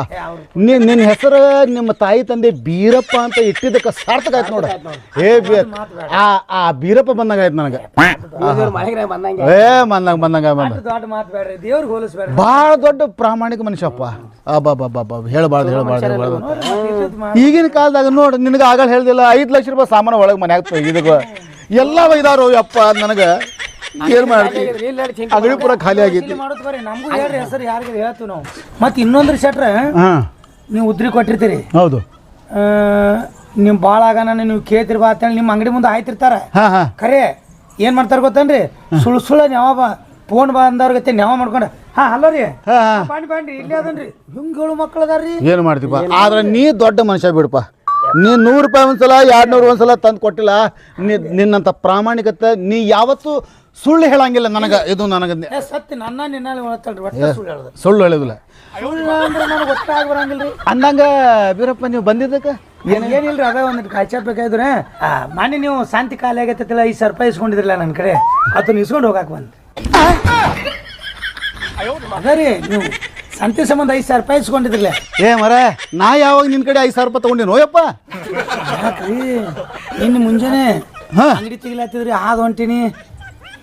ನಿನ್ ನಿನ್ನ ಹೆಸರು ನಿಮ್ಮ ತಾಯಿ ತಂದೆ ಬೀರಪ್ಪ ಅಂತ ಇಟ್ಟಿದ್ದಕ್ಕೆ ಸಾರ್ಥಕ ಆಯ್ತು ನೋಡ. ಏ ಬಿ- ಆ ಆ ಬೀರಪ್ಪ ಬಂದಂಗ ಆಯ್ತು ನನಗೆ. ಮನೆಗೆ ಬಂದಂಗೆ. ಏ ಬಂದಂಗ ಬಂದಂಗ ಬಂದ ದೊಡ್ಡ ಮಾತು ಬೇಡ್ರಿ. ದೇವ್ರಿಗೆ ಹೋಲಿಸ್ಬೇಡ್ರಿ. ಭಾಳ ದೊಡ್ಡ ಪ್ರಾಮಾಣಿಕ ಮನುಷ್ಯಪ್ಪ. ಅಬ್ಬಬ್ಬಬ್ಬ ಹೇಳಬಾರ್ದು ಹೇಳಬಾರ್ದು ಹೇಳಬಾರ್ದು ಈಗಿನ ಕಾಲದಾಗ ನೋಡು ನಿನಗೆ ಆಗ ಹೇಳ್ದಿಲ್ಲ ಐದು ಲಕ್ಷ ರೂಪಾಯಿ ಸಾಮಾನು ಒಳಗೆ ಮನ್ಯಾಗ ಇದಕ್ಕೆ ಎಲ್ಲ ಒಯ್ದಾರು ಯಪ್ಪ ನನಗೆ. ಏನು ಮಾಡ್ತಿ? ಇಲ್ಲ ಹೇಳಿ ಚಿಂತೆ ಅಗಡಿ ಪೂರ ಖಾಲಿ ಆಗೈತಿ ಮಾಡೋದು ಬರ್ರಿ ನಮಗೂ ಹೇಳ್ರಿ ಹೆಸರು ಯಾರಿಗೆ ಹೇಳ್ತೀವಿ ನಾವು. ಮತ್ತೆ ಇನ್ನೊಂದ್ರ ಶೆಟ್ರ ಹಾಂ. ನೀವು ಉದ್ರಿ ಕೊಟ್ಟಿರ್ತೀರಿ. ಹೌದು. ಆ, ಬಾಳ ಭಾಳ ಆಗನ ನೀವು ಕೇಳ್ತಿರ್ ಬಾ ಅಂತೇಳಿ ನಿಮ್ಮ ಅಂಗಡಿ ಮುಂದೆ ಆಯ್ತಿರ್ತಾರ ಹಾಂ ಹಾಂ. ಖರೆ ಏನ್ ಮಾಡ್ತಾರ ಗೊತ್ತೇನ್ರಿ? ಸುಳ್ಳು ಸುಳ್ಳ ನ್ಯಾವ ಬಾ ಫೋನ್ ಬಂದವ್ರ ಗತಿ ನ್ಯಾವ ಮಾಡ್ಕೊಂಡ. ಹಾ ಹಲೋ ರೀ. ಹಾಂ ಹಾಂ. ಇಲ್ಲೇ ಅದನ್ರಿ. ಹಿಂಗಳು ಮಕ್ಳು ಅದಾರ್ರಿ ಏನು ಮಾಡ್ತೀಪ ಆದ್ರೆ ನೀ ದೊಡ್ಡ ಮನುಷ್ಯ ಬಿಡಪ್ಪ ನೀ ನೂರು ರೂಪಾಯಿ ಒಂದ್ಸಲ ಎರಡು ನೂರು ಒಂದ್ಸಲ ತಂದು ಕೊಟ್ಟಿಲ್ಲ. ನಿನ್ನಂತ ನಿನ್ನಂಥ ಪ್ರಾಮಾಣಿಕತೆ ನೀ ಯಾವತ್ತೂ ಸುಳ್ಳು ಹೇಳಂಗಿಲ್ಲ ನನಗೆ ಇದು ನನಗೆ ಏ ಸತ್ಯ ನನ್ನ ನಿನ್ನಲ್ಲಿ ಒಳತಲ್ರಿ ಒಟ್ಟ ಸುಳ್ಳು ಹೇಳೋದು. ಸುಳ್ಳು ಹೇಳೋದಿಲ್ಲ. ಸುಳ್ಳು ಅಂದ್ರೆ ನನಗೆ ಗೊತ್ತಾಗಿ ಬರಂಗಿಲ್ರಿ. ಅಂದಂಗ ಬೀರಪ್ಪ ನೀವು ಬಂದಿದ್ದಕ್ಕೆ? ಏನ್ ಏನಿಲ್ರಿ ಅದ ಒಂದ್ ಕಾಯ್ಚಾಪ್ ಬೇಕಾದ್ರೆ ಮನೆ ನೀವು ಶಾಂತಿ ಖಾಲಿ ಆಗೈತಿಲ್ಲ ಈ ಸರ್ಪ ಇಸ್ಕೊಂಡಿದ್ರಲ್ಲ ನನ್ನ ಕಡೆ ಅದನ್ನ ಇಸ್ಕೊಂಡು ಹೋಗಾಕ ಬಂದ್ರಿ. ಅದ ರೀ ನೀವು ಸಂತೆ ಸಂಬಂಧ ಐದು ಸಾವಿರ ರೂಪಾಯಿ ಇಸ್ಕೊಂಡಿದ್ರಲ್ಲ. ಏ ಮರ ನಾ ಯಾವಾಗ ನಿನ್ನ ಕಡೆ ಐದು ಸಾವಿರ ರೂಪಾಯಿ ತೊಗೊಂಡಿನಿ ಹೋಯಪ್ಪ ನಿನ್ನ ಮುಂಜಾನೆ ಹಾ. ಅಂಗಡಿ ತೆಗಿಲಾತಿದ್ರಿ ಆದ್ ಹೊಂಟಿನಿ.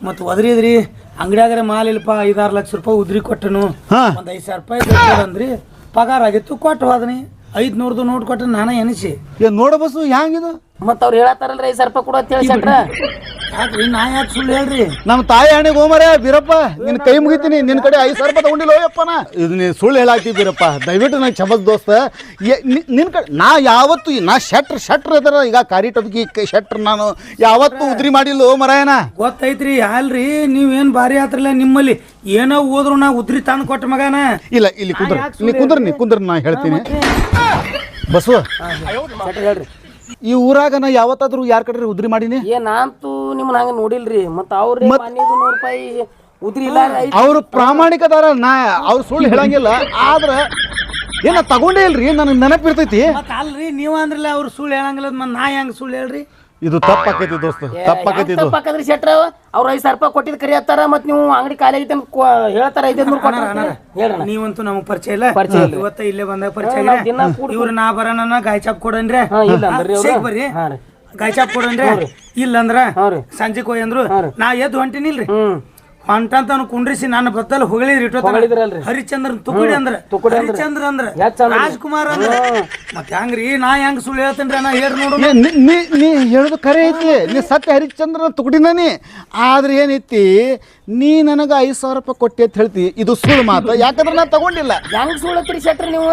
ಮತ್ತು ಒದರಿದ್ರಿ ಅಂಗಡಿಯಾಗ್ರೆ ಮಾಲ್ ಇಲ್ಲಪ್ಪ ಐದಾರು ಲಕ್ಷ ರೂಪಾಯಿ ಉದ್ರಿ ಕೊಟ್ಟನು. ಹಾ. ಒಂದು ಐದು ಸಾವಿರ ರೂಪಾಯಿ ಅಂದ್ರಿ ಪಗಾರ ಆಗಿತ್ತು ಕೊಟ್ಟು ಹೋದ್ನಿ ಐದ್ನೂರ್ದು ನೋಟ್ ಕೊಟ್ಟು ನಾನೇ ಎನಿಸಿ ಏ ನೋಡ ಬಸ್ಸು ಹ್ಯಾಂಗಿದು ಮತ್ತ ಅವ್ರು ಹೇಳತ್ತಾರಲ್ರಿ ಐದು ಸಾವಿರ ರೂಪಾಯಿ ಕೊಡು ಅಂತ ಹೇಳಿ ಶೆಟ್ರ. ಯಾಕ್ರಿ ನಾ ಯಾಕೆ ಸುಳ್ಳು ಹೇಳ್ರಿ? ನಮ್ಮ ತಾಯಿ ಹಣ್ಣಿಗೆ ಗೋಮರ ಬೀರಪ್ಪ ನಿನ್ನ ಕೈ ಮುಗಿತೀನಿ ನಿನ್ನ ಕಡೆ ಐದು ಸಾವಿರ ರೂಪಾಯಿ ತಗೊಂಡಿಲ್ಲ ಹೋಯಪ್ಪನ ಇದು ನೀನು ಸುಳ್ಳು ಹೇಳಾಕ್ತಿ ಬೀರಪ್ಪ. ದಯವಿಟ್ಟು ನಂಗೆ ಚಮಕ್ ದೋಸ್ತ ನಿನ್ನ ಕಡೆ ನಾ ಯಾವತ್ತು ನಾ ಶೆಟ್ರ್ ಶೆಟ್ರ್ ಅದರ ಈಗ ಕಾರಿ ಟಬ್ಕಿ ಶೆಟ್ರ್ ನಾನು ಯಾವತ್ತು ಉದ್ರಿ ಮಾಡಿಲ್ಲ ಮರಾಯಣ ಗೊತ್ತೈತ್ರಿ ಅಲ್ರಿ ನೀವೇನ್ ಭಾರಿ ಆತ್ರಲ್ಲ ನಿಮ್ಮಲ್ಲಿ. ಏನೋ ಹೋದ್ರು ನಾ ಉದ್ರಿ ತಾನು ಕೊಟ್ಟ ಮಗನ. ಇಲ್ಲ ಇಲ್ಲಿ ಕುಂದ್ರ ಇಲ್ಲಿ ಕುಂದ್ರ ನೀ ಕುಂದ್ರ ನಾ ಹೇಳ್ತೀನಿ. ಬಸವ. ಹೇಳ್ರಿ. ಈ ಊರಾಗ ನಾ ಯಾವತ್ತಾದ್ರೂ ಯಾರ ಕಡೆ ಉದ್ರಿ ಮಾಡೀನಿ? ಏ ನಾನಂತೂ ನಿಮ್ಮನ್ನ ಹಂಗ ನೋಡಿಲ್ರಿ. ಮತ್ತ ಅವ್ರ ಮನೆದು ನೂರು ರೂಪಾಯಿ ಉದ್ರಿ ಇಲ್ಲ ಅವ್ರು ಪ್ರಾಮಾಣಿಕದಾರ ನಾ ಅವ್ರು ಸುಳ್ಳು ಹೇಳಂಗಿಲ್ಲ. ಆದ್ರ ಏನ ತಗೊಂಡೇ ಇಲ್ರಿ? ನನಗೆ ನೆನಪಿರ್ತೈತಿ ಮತ್ತ ಅಲ್ರಿ ನೀವ್ ಅಂದ್ರಲ್ಲ ಅವ್ರು ಸುಳ್ಳು ಹೇಳಂಗಿಲ್ಲ ನಾ ಹೆಂಗ್ ಸುಳ್ಳು ಹೇಳ್ರಿ? ಇದು ತಪ್ಪಾಕೈತಿ ದೋಸ್ತ ತಪ್ಪಾಕೈತಿ ಇದು ತಪ್ಪಾಕದ್ರಿ ಶೆಟ್ರ? ಅವ್ರ ಐದು ಸಾವಿರ ರೂಪಾಯಿ ಕೊಟ್ಟಿದ್ ಕರಿ ಹತ್ತಾರ ಮತ್ ನೀವು ಅಂಗಡಿ ಖಾಲಿ ಐತೆ ಅಂತ ಕೊ- ಹೇಳ್ತಾರ ಐದೈದು ಹೇಳ್ರಣ ನೀವಂತೂ ನಮಗ್ ಪರಿಚಯ ಇಲ್ಲ? ಪರಿಚಯ. ಇವತ್ತ ಇಲ್ಲೇ ಬಂದಾಗ ಪರಿಚಯ ಇಲ್ಲ ಇವ್ರ ಕೂಡ್- ಇವ್ರು ನಾ ಬರೋಣ ಗಾಯ ಚಾಪ್ ಕೊಡನ್ರಿ? ಹಾ, ಇಲ್ಲ ಅಂದ್ರಿ ಅವ್ರು. ಶೇಕ್ ಬರ್ರಿ. ಹಾ ರೀ. ಗಾಯ ಚಾಪ್ ಕೊಡನ್ರಿ? ಇಲ್ಲ ಅಂದ್ರ ಹಾ ರೀ. ಹೋಯ್ ಅಂದ್ರು ನಾ ಎದ್ದು ಹೊಂಟಿನಿಲ್ರಿ? ಹ್ಮ್. ಹೊಂಟಂತ ಅವ್ನು ಕುಂಡ್ರಿಸಿ ನನ್ನ ಬತ್ತಲ್ ಹೊಗಳಿದ್ರಿ ಇಟ್ಟು. ಹರಿಚಂದ್ರನ್ ತುಕುಡಿ ಅಂದ್ರ. ತುಕುಡಿ ಅಂದ್ರ. ಹರಿಚಂದ್ರ ಅಂದ್ರ. ರಾಜ್ಕುಮಾರ್ ಅಂದ್ರ. ಮತ್ ಹೆಂಗ್ರಿ? ನಾ ಹೆಂಗ್ ಸುಳ್ಳು ಹೇಳ್ತೇನ್ರಿ ನಾ ಹೇಳ್ರಿ ನೋಡು. ನೀ- ನೀ- ನೀ ಕರೆ ಖರೆ ಐತಿ ನೀ ಸತ್ಯ ಹರಿಶ್ಚಂದ್ರನ ನೀ. ಆದ್ರೆ ಏನೈತಿ? ನೀ ನನಗೆ ಐದು ಸಾವಿರ ರೂಪಾಯಿ ಕೊಟ್ಟಿ ಅಂತ ಹೇಳ್ತಿ. ಇದು ಸುಳ್ಳು ಮಾತು. ಯಾಕಂದ್ರೆ ನಾ ತಗೊಂಡಿಲ್ಲ. ಹೆಂಗ್ ಸುಳ್ಳು ಶೆಟ್ರ ನೀವು?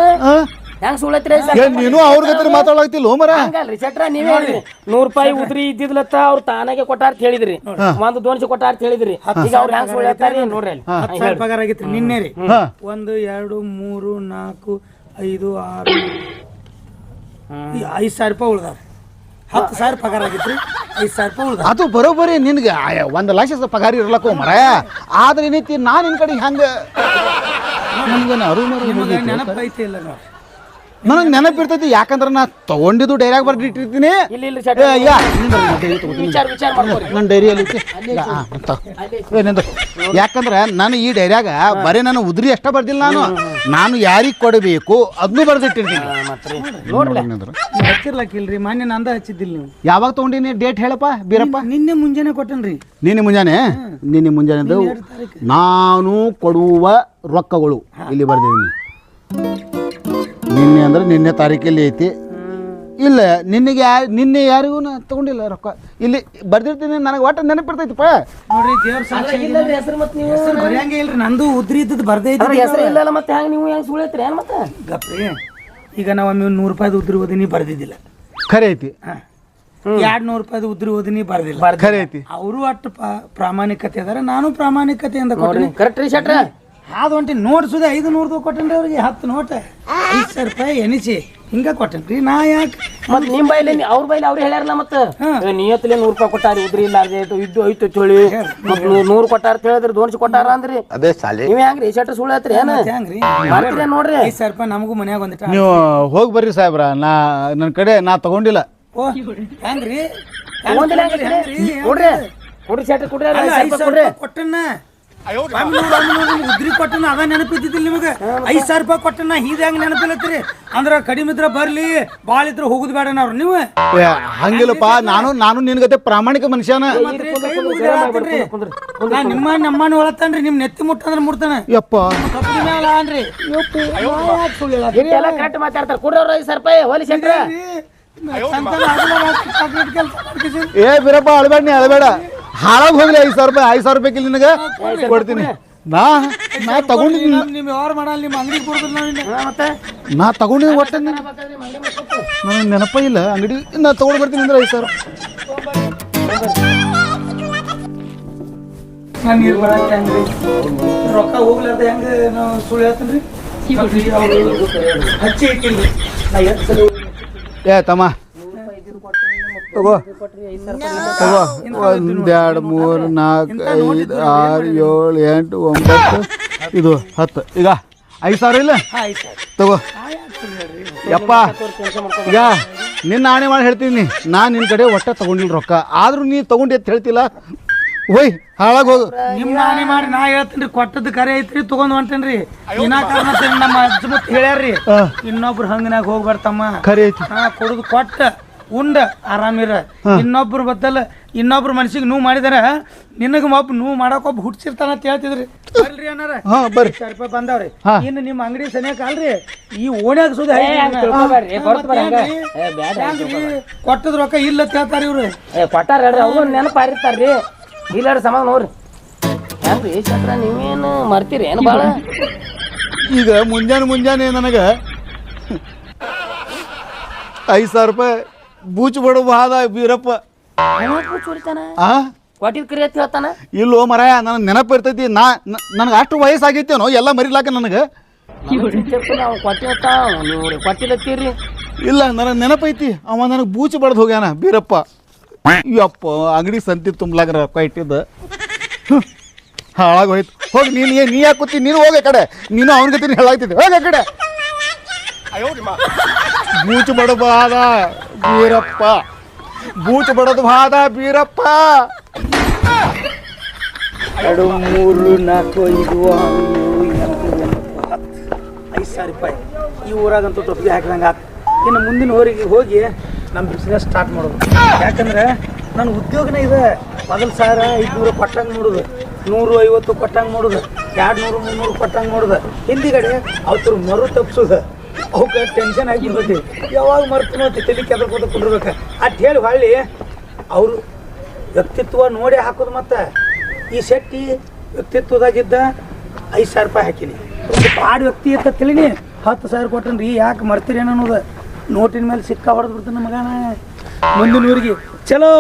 ಹೆಂಗ್ ಸುಳತ್ರಿ ಏ, ನೀನು ಅವ್ರ ಜೊತೆ ಮಾತಾಡಲಾಗ್ತಿಲ್ಲ ಮರ? ಹಂಗಲ್ರಿ ಸೆಟ್ರ ನೀವೇ ಹೇಳ್ರಿ. ನೂರ್ ರೂಪಾಯಿ ಉದ್ರಿ ಇದ್ದಿದ್ಲತ್ತ ಅವ್ರ ತಾನಾಗೆ ಕೊಟ್ಟಾರ ಅಂತ ಹೇಳಿದ್ರಿ ಒಂದು ದೋನ್ಸಿ ಕೊಟ್ಟಾರ ಅಂತ ಹೇಳಿದ್ರಿ ಈಗ ಅವ್ರ ಹೆಂಗ್ ಸುಳ್ಳು ನೋಡ್ರಿ ಅಲ್ಲಿ. ಹತ್ತು ಸಾವಿರ ಪಗಾರ ಆಗಿತ್ತು ನಿನ್ನೆ ರೀ. ಒಂದು ಎರಡು ಮೂರು ನಾಲ್ಕು ಐದು ಆರು ಈ ಐದು ಸಾವಿರ ರೂಪಾಯಿ ಉಳ್ದಾರ ಹತ್ತು ಸಾವಿರ ಪಗಾರ ಆಗಿತ್ರಿ ಐದು ಸಾವಿರ ರೂಪಾಯಿ ಉಳ್ದ ಅದು ಬರೋಬರಿ ನಿನ್ಗೆ ಒಂದ್ ಒಂದು ಲಕ್ಷ ಪಗಾರ ಇರ್ಲಕ್ಕ ಮರ? ಆದ್ರೆ ಏನೈತಿ ನಾನು ನಿನ್ ಕಡೆ ಹಂಗ ನಮ್ಗೆ ನೆನಪೈತಿ ಇಲ್ಲ ನೋಡಿ ನನಗೆ ನೆನಪಿರ್ತೈತಿ ಯಾಕಂದ್ರೆ ನಾ ತಗೊಂಡಿದ್ದು ಡೈರಿಯಾಗ ಬರ್ದಿಟ್ಟಿರ್ತೀನಿ ಇಲ್ಲ ಶೆಟ್ರ. ವಿಚಾರ ವಿಚಾರ ಮಾಡ್ಕೋರಿ. ನನ್ನ ಡೈರಿಯಲ್ಲಿ. ಯಾಕಂದ್ರೆ ನಾನು ಈ ಡೈರಿಯಾಗ ಬರೀ ನಾನು ಉದ್ರಿ ಅಷ್ಟ ಬರ್ದಿಲ್ಲ ನಾನು. ನಾನು ಯಾರಿಗೆ ಕೊಡಬೇಕು ಅದನ್ನು ಬರ್ದಿಟ್ಟಿರ್ತೀನಿ ಮತ್ರಿ. ನೀವು ಹಚ್ಚಿರ್ಲಕ್ಕಿಲ್ರಿ ಮೊನ್ನೆ ನಂದ ಹಚ್ಚಿದ್ದಿಲ್ಲ ನೀವು. ಯಾವಾಗ ತಗೊಂಡಿನಿ? ಡೇಟ್ ಹೇಳಪ್ಪ ಬೀರಪ್ಪ. ನಿನ್ನೆ ಮುಂಜಾನೆ ಕೊಟ್ಟನ್ರಿ. ನಿನ್ನೆ ಮುಂಜಾನೆ? ನಿನ್ನೆ ಮುಂಜಾನೆ ನಾನು ಕೊಡುವ ರೊಕ್ಕಗಳು ಇಲ್ಲಿ ಬರ್ದಿದ್ದೀನಿ. ನಿನ್ನೆ ಅಂದ್ರೆ ನಿನ್ನೆ ತಾರೀಕಲ್ಲಿ ಐತಿ. ಇಲ್ಲ ನಿನ್ನೆಗೆ ಯಾ ನಿನ್ನೆ ಯಾರಿಗೂ ನಾ ತಗೊಂಡಿಲ್ಲ ರೊಕ್ಕ. ಇಲ್ಲಿ ಬರ್ದಿರ್ತೀನಿ ನನಗೆ ಒಟ್ಟು ನೆನಪಿರ್ತೈತಿಪ್ಪ. ನೋಡ್ರಿ ದೇವ್ರ ಸಾಕ್ಷಿ ಇಲ್ಲಲ್ರಿ ಹೆಸರು ಮತ್ತೆ ನೀವು. ಹೆಸರು ಬರೆಯಂಗೆ ಇಲ್ರಿ ನಂದು ಉದ್ರಿ ಇದ್ದದ್ದು ಬರ್ದೇ ಇದ್ರಿ ಹೆಸರು ಇಲ್ಲಲ್ಲ ಮತ್ತೆ ಹೆಂಗ್ ನೀವು ಹೆಂಗ್ ಸುಳ್ಳು ಏನು ಮತ್ತೆ? ಗಪ್ರಿ ಈಗ ನಾವು ಒಮ್ಮೆ ನೂರು ರೂಪಾಯಿ ಉದ್ರಿ ಓದಿನಿ ಬರ್ದಿದ್ದಿಲ್ಲ. ಖರೆ ಐತಿ. ಎರಡ್ ನೂರು ರೂಪಾಯ್ದು ಉದ್ರಿ ಓದಿನಿ ಬರ್ದಿಲ್ಲ. ಖರೆ ಐತಿ. ಅವರು ಅಷ್ಟು ಪ- ಪ್ರಾಮಾಣಿಕತೆ ಅದಾರ ನಾನು ಪ್ರಾಮಾಣಿಕತೆಯಿಂದ ಕೊಟ್ಟಿನಿ. ಕರೆಕ್ಟ್ ರೀ ಶೆಟ್ರ. ಅದು ಹೊಂಟಿ ನೋಟ್ ಸುದೇ ಐದು ನೂರ್ದು ಕೊಟ್ಟೇನ್ರಿ ಅವ್ರಿಗೆ ಹತ್ತು ನೋಟ್. ಐದು ಸಾವಿರ ರೂಪಾಯಿ ಎನಿಸಿ ಹಿಂಗ ಕೊಟ್ಟೇನ್ರಿ. ನಾ ಯಾಕೆ? ಮತ್ತೆ ನಿಮ್ ಬೈಲಿ ಅವ್ರ ಬೈಲಿ ಅವ್ರು ಹೇಳ್ಯಾರಲ್ಲ ಮತ್ತ? ನಿಯತ್ಲೆ ನೂರ್ ರೂಪಾಯಿ ಕೊಟ್ಟಾರಿ ಉದ್ರಿ ಇಲ್ಲ ಅದೇ ಇದ್ದು ಐತು ಹೇಳಿ ಮತ್ ನೂ- ನೂರ್ ಕೊಟ್ಟಾರ ಕೇಳಿದ್ರೆ ಹೇಳಿದ್ರಿ ದೋನ್ಸಿ ಕೊಟ್ಟಾರ ಅಂದ್ರಿ? ಅದೇ ಸಾಲಿ ನೀವ್ ಹೆಂಗ್ರಿ? ಶರ್ಟ್ ಸುಳ್ಳು ಹತ್ರಿ ಏನ? ಹೆಂಗ್ರಿ? ಮಾಡ್ತೀರಿ ನೋಡ್ರಿ. ಐದು ಸಾವಿರ ರೂಪಾಯಿ ನಮಗೂ ಮನ್ಯಾಗ ಒಂದಿಟ್ಟ ನೀವು ಹೋಗಿ ಬರ್ರಿ ಸಾಹೇಬ್ರ. ನಾ ನನ್ನ ಕಡೆ ನಾ ತಗೊಂಡಿಲ್ಲ. ಓ ಹೆಂಗ್ರಿ? ತಗೊಂಡಿಲ್ಲ ಹೆಂಗ್ರಿ? ಕೊಡ್ರಿ ಕೊಡ್ರಿ ಶರ್ಟ್ ಕೊಡ್ರಿ ಐದ್ ಐದ್ ಸಾವಿರ ಸಾವಿರ ಕೊಡ್ರಿ ಕೊಟ್ಟನ್ನ. ಉದ್ರಿ ಕೊಟ್ಟನ ಅದ ನೆನಪಿದ್ದಿಲ್ಲ ನಿಮಗೆ? ಐದ್ ಸಾವಿರ ರೂಪಾಯಿ ಕೊಟ್ಟನ ಹೀದ ಹೆಂಗ್ ನೆನಪಿಲ್ಲತ್ರಿ ಅಂದ್ರ ಕಡಿಮೆ ಇದ್ರ ಬರ್ಲಿ ಬಾಳ ಇದ್ರ ಹೋಗುದ್ ಬೇಡ ಅವ್ರು ನೀವು? ಏ, ಹಂಗಿಲ್ಲಪ್ಪ ನಾನು ನಾನು ನಿನ್ಗತೆ ಪ್ರಾಮಾಣಿಕ ಮನುಷ್ಯನ. ಮತ್ರಿ ಕೈ ಮುಗ್ದು ಹೇಳತ್ತೀನ್ರಿ. ನಾ ನಿಮ್ಮ ನಮ್ಮನ್ನ ಒಳತನ್ರಿ ನಿಮ್ ನೆತ್ತಿ ಮುಟ್ಟಂದ್ರ ಮುಡ್ತಾನ ಯಪ್ಪ. ಅನ್ರಿ ಕರೆಕ್ಟ್ ಮಾತಾಡ್ತಾರ. ಐದ್ ಸಾವಿರ ರೂಪಾಯಿ ಹೋಲಿ ಶೆಟ್ರ. ಏ ಬಿರಪ್ಪ ಅಳಬೇಡ ನೀ ಅಳಬೇಡ. ಹಾಳಾಗಿ ಹೋಗ್ಲಿ ಐದು ಸಾವಿರ ರೂಪಾಯಿ ಐದು ಸಾವಿರ ರೂಪಾಯಿ ನಿನಗೆ ಕೊಡ್ತೀನಿ. ನಾ ನಾ ತಗೊಂಡಿದ್ದೀನಿ ನಿಮ್ ಯಾರು ಮಾಡಲ್ಲ ನಿಮ್ಮ ಅಂಗಡಿ ಕೊಡುದಿಲ್ಲ ನಾವಿನ್ನ ಮತ್ತೆ? ನಾ ತಗೊಂಡಿದ್ದೀನಿ ಹೊಟ್ಟೆ ನನಗೆ ನೆನಪ ಇಲ್ಲ ಅಂಗಡಿ ನಾ ತಗೊಂಡು ಬರ್ತೀನಿ ಅಂದ್ರೆ ಐದು ಸಾವಿರ. ನಾನು ನೀರು ಬರತ್ತೆ ಹೆಂಗ್ರಿ? ರೊಕ್ಕ ಹೋಗ್ಲಾರ್ದ ಹೆಂಗ ನಾವು ಸುಳ್ಳು ಅವ್ರು ಹಚ್ಚಿ ಇಟ್ಟಿಲ್ರಿ ನಾ ಸಲ ಏ ತಮ್ಮ. ತಗೋ. ತಗೋ. ಒಂದು ಎರಡು ಮೂರು ನಾಲ್ಕು ಐದು ಆರು ಏಳು ಎಂಟು ಒಂಬತ್ತು ಇದು ಹತ್ತು. ಈಗ ಐದು ಸಾವಿರ ಇಲ್ಲ? ತಗೋ. ಯಪ್ಪ ಈಗ ನಿನ್ನ ಆಣೆ ಮಾಡಿ ಹೇಳ್ತೀನಿ. ನಾನು ನಿನ್ನ ಕಡೆ ಒಟ್ಟ ತಗೊಂಡಿಲ್ಲ ರೊಕ್ಕ. ಆದ್ರೂ ನೀ ತಗೊಂಡಿ ಅಂತ ಹೇಳ್ತಿಲ್ಲ. ಹೋಯ್ ಹಾಳಾಗಿ ಹೋಗು. ಆನೆ ನಾನೇ ಮಾಡಿ ನಾ ಹೇಳ್ತೀನಿ ಕೊಟ್ಟದ್ದು ಕರೆ ಐತ್ರಿ ತಗೊಂಡ್ ಹೊಂಟೇನ್ರಿ. ಇನ್ನ ಕಾರಣ ನಮ್ಮ ಅಜ್ಜ ಮತ್ತೆ ಹೇಳ್ಯಾರ್ರಿ. ಇನ್ನೊಬ್ರು ಹಂಗನಾಗ ಹೋಗ್ಬಾರ್ದಮ್ಮ. ಕರೆ ಐತಿ. ಹಾ ಕೊಡುದು ಕೊಟ್ಟ. ಉಂಡ ಆರಾಮಿರ ಇನ್ನೊಬ್ರ ಬದ್ದಲ್ಲ ಇನ್ನೊಬ್ರ ಮನ್ಸಿಗೆ ನೋವು ಮಾಡಿದಾರ ನಿನಗ ಒಬ್ಬ ನೋವು ಮಾಡಕ್ ಒಬ್ಬ ಹುಟ್ಟಿಸಿರ್ತಾನ ಅಂತ ಹೇಳ್ತಿದ್ರಿ. ಬರ್ರಿ ಅನ್ನಾರ ರೂಪಾಯಿ ಬಂದಾವ್ರಿ. ಇನ್ನು ನಿಮ್ಮ ಅಂಗಡಿ ಸನಿಯಕ್ ಅಲ್ರಿ ಈ ಓಣ್ಯಾಗ ಸುದ ಕೊಟ್ಟದ್ ರೊಕ್ಕ ಇಲ್ಲ ಅಂತ ಹೇಳ್ತಾರ ಇವ್ರು. ಕೊಟ್ಟಾರ ಅವ್ರು ನೆನಪಾರಿರ್ತಾರ್ರಿ ಇಲ್ಲ ಇಲ್ಲಾರ ಸಮಾನ ನೋಡ್ರಿ. ಹೆಂಗ್ರಿ ಚಕ್ರ ನೀವೇನು ಮರ್ತೀರಿ ಏನು ಬಾಳ? ಈಗ ಮುಂಜಾನೆ ಮುಂಜಾನೆ ನನಗೆ ಐದು ಸಾವಿರ ರೂಪಾಯಿ ಬೂಚ್ ಬಡು ಬಾದ ಬೀರಪ್ಪ ಚೂರಿತಾನ ಆ? ಕೊಟ್ಟಿದ್ ಕರಿ ಅಂತ ಹೇಳ್ತಾನ? ಇಲ್ಲೋ ಮರಾಯ ನನ್ನ ನೆನಪು ಇರ್ತೈತಿ ನಾ ನನಗೆ ಅಷ್ಟು ವಯಸ್ಸಾಗೈತೇನೋ ಎಲ್ಲ ಮರಿಲಾಕ ನನಗೆ. ನೀವು ಇಲ್ಲ ನನಗೆ ನೆನಪೈತಿ ಅವ ನನಗೆ ಬೂಚ್ ಬಡ್ದು ಹೋಗ್ಯಾನ ಬೀರಪ್ಪ ಯಪ್ಪ ಅಂಗಡಿ ಸಂತಿ ತುಂಬಲಾಗ ರೊಕ್ಕ ಇಟ್ಟಿದ್ದ. ಹಾಳಾಗ ಹೋಯ್ತು. ಹೋಗಿ ನೀನು ಏ ನೀ ಯಾಕೆ ಕೂತಿ? ನೀನು ಹೋಗ ಆ ಕಡೆ. ನೀನು ಅವನ ಗತಿ ಹೇಳಾಗ್ತಿದ್ದೆ. ಹೋಗ ಕಡೆ. ಬೂಚ್ ಬಡಬಾದ ಬಾದ ಬೀರಪ್ಪ. ಬೂಚು ಬಡದು ಬಾದ ಬೀರಪ್ಪ. ಎರಡು, ಮೂರು, ನಾಲ್ಕು, ಐದು, ಆರು, ಎಂಟು ಒಂಬತ್ತು ಹತ್ತು. ಐದು ಸಾವಿರ ರೂಪಾಯಿ. ಈ ಊರಾಗಂತೂ ಟೊಪ್ಪಿಗೆ ಹಾಕಿದಂಗೆ ಆತು. ಇನ್ನು ಮುಂದಿನ ಊರಿಗೆ ಹೋಗಿ ನಮ್ಮ ಬಿಸ್ನೆಸ್ ಸ್ಟಾರ್ಟ್ ಮಾಡೋದು. ಯಾಕಂದ್ರೆ ನನ್ನ ಉದ್ಯೋಗನೇ ಇದೆ. ಮೊದಲು ಸಾವಿರ ಐದುನೂರು ಕೊಟ್ಟಂಗೆ ನೋಡೋದು. ನೂರು, ಐವತ್ತು ಕೊಟ್ಟಂಗೆ ನೋಡೋದು. ಎರಡು ನೂರು ಮುನ್ನೂರು ಕೊಟ್ಟಂಗೆ ನೋಡೋದು. ಹಿಂದಿಗಡೆ ಅವ್ರ ಮರು ತಪ್ಸೋದು ಅವಕ್ಕೆ ಟೆನ್ಷನ್ ಆಗಿರ್ಬೋದು ಯಾವಾಗ ಮರ್ತು ತಲೆ ಕೊಟ್ಟು ಕುಂಡಿರ್ಬೇಕು ಅಟ್ ಹೇಳಿ ಹೊಳ್ಳಿ. ಅವರು ವ್ಯಕ್ತಿತ್ವ ನೋಡಿ ಹಾಕೋದು ಮತ್ತೆ. ಈ ಶೆಟ್ಟಿ ವ್ಯಕ್ತಿತ್ವದಾಗಿದ್ದ ಐದು ಸಾವಿರ ರೂಪಾಯಿ ಹಾಕಿನಿ. ಪಾಡ್ ವ್ಯಕ್ತಿ ಅಂತ ತಿಳಿನಿ. ಹತ್ತು ಸಾವಿರ ಕೊಟ್ಟನ್ರಿ ಯಾಕೆ ಮರ್ತೀರಿ ಅನ್ನೋದು ನೋಟಿನ ಮೇಲೆ ಸಿಕ್ಕ ಹೊಡೆದು ಬಿಡ್ತಾನೆ ಮುಂದಿನ ಊರಿಗೆ ಚಲೋ.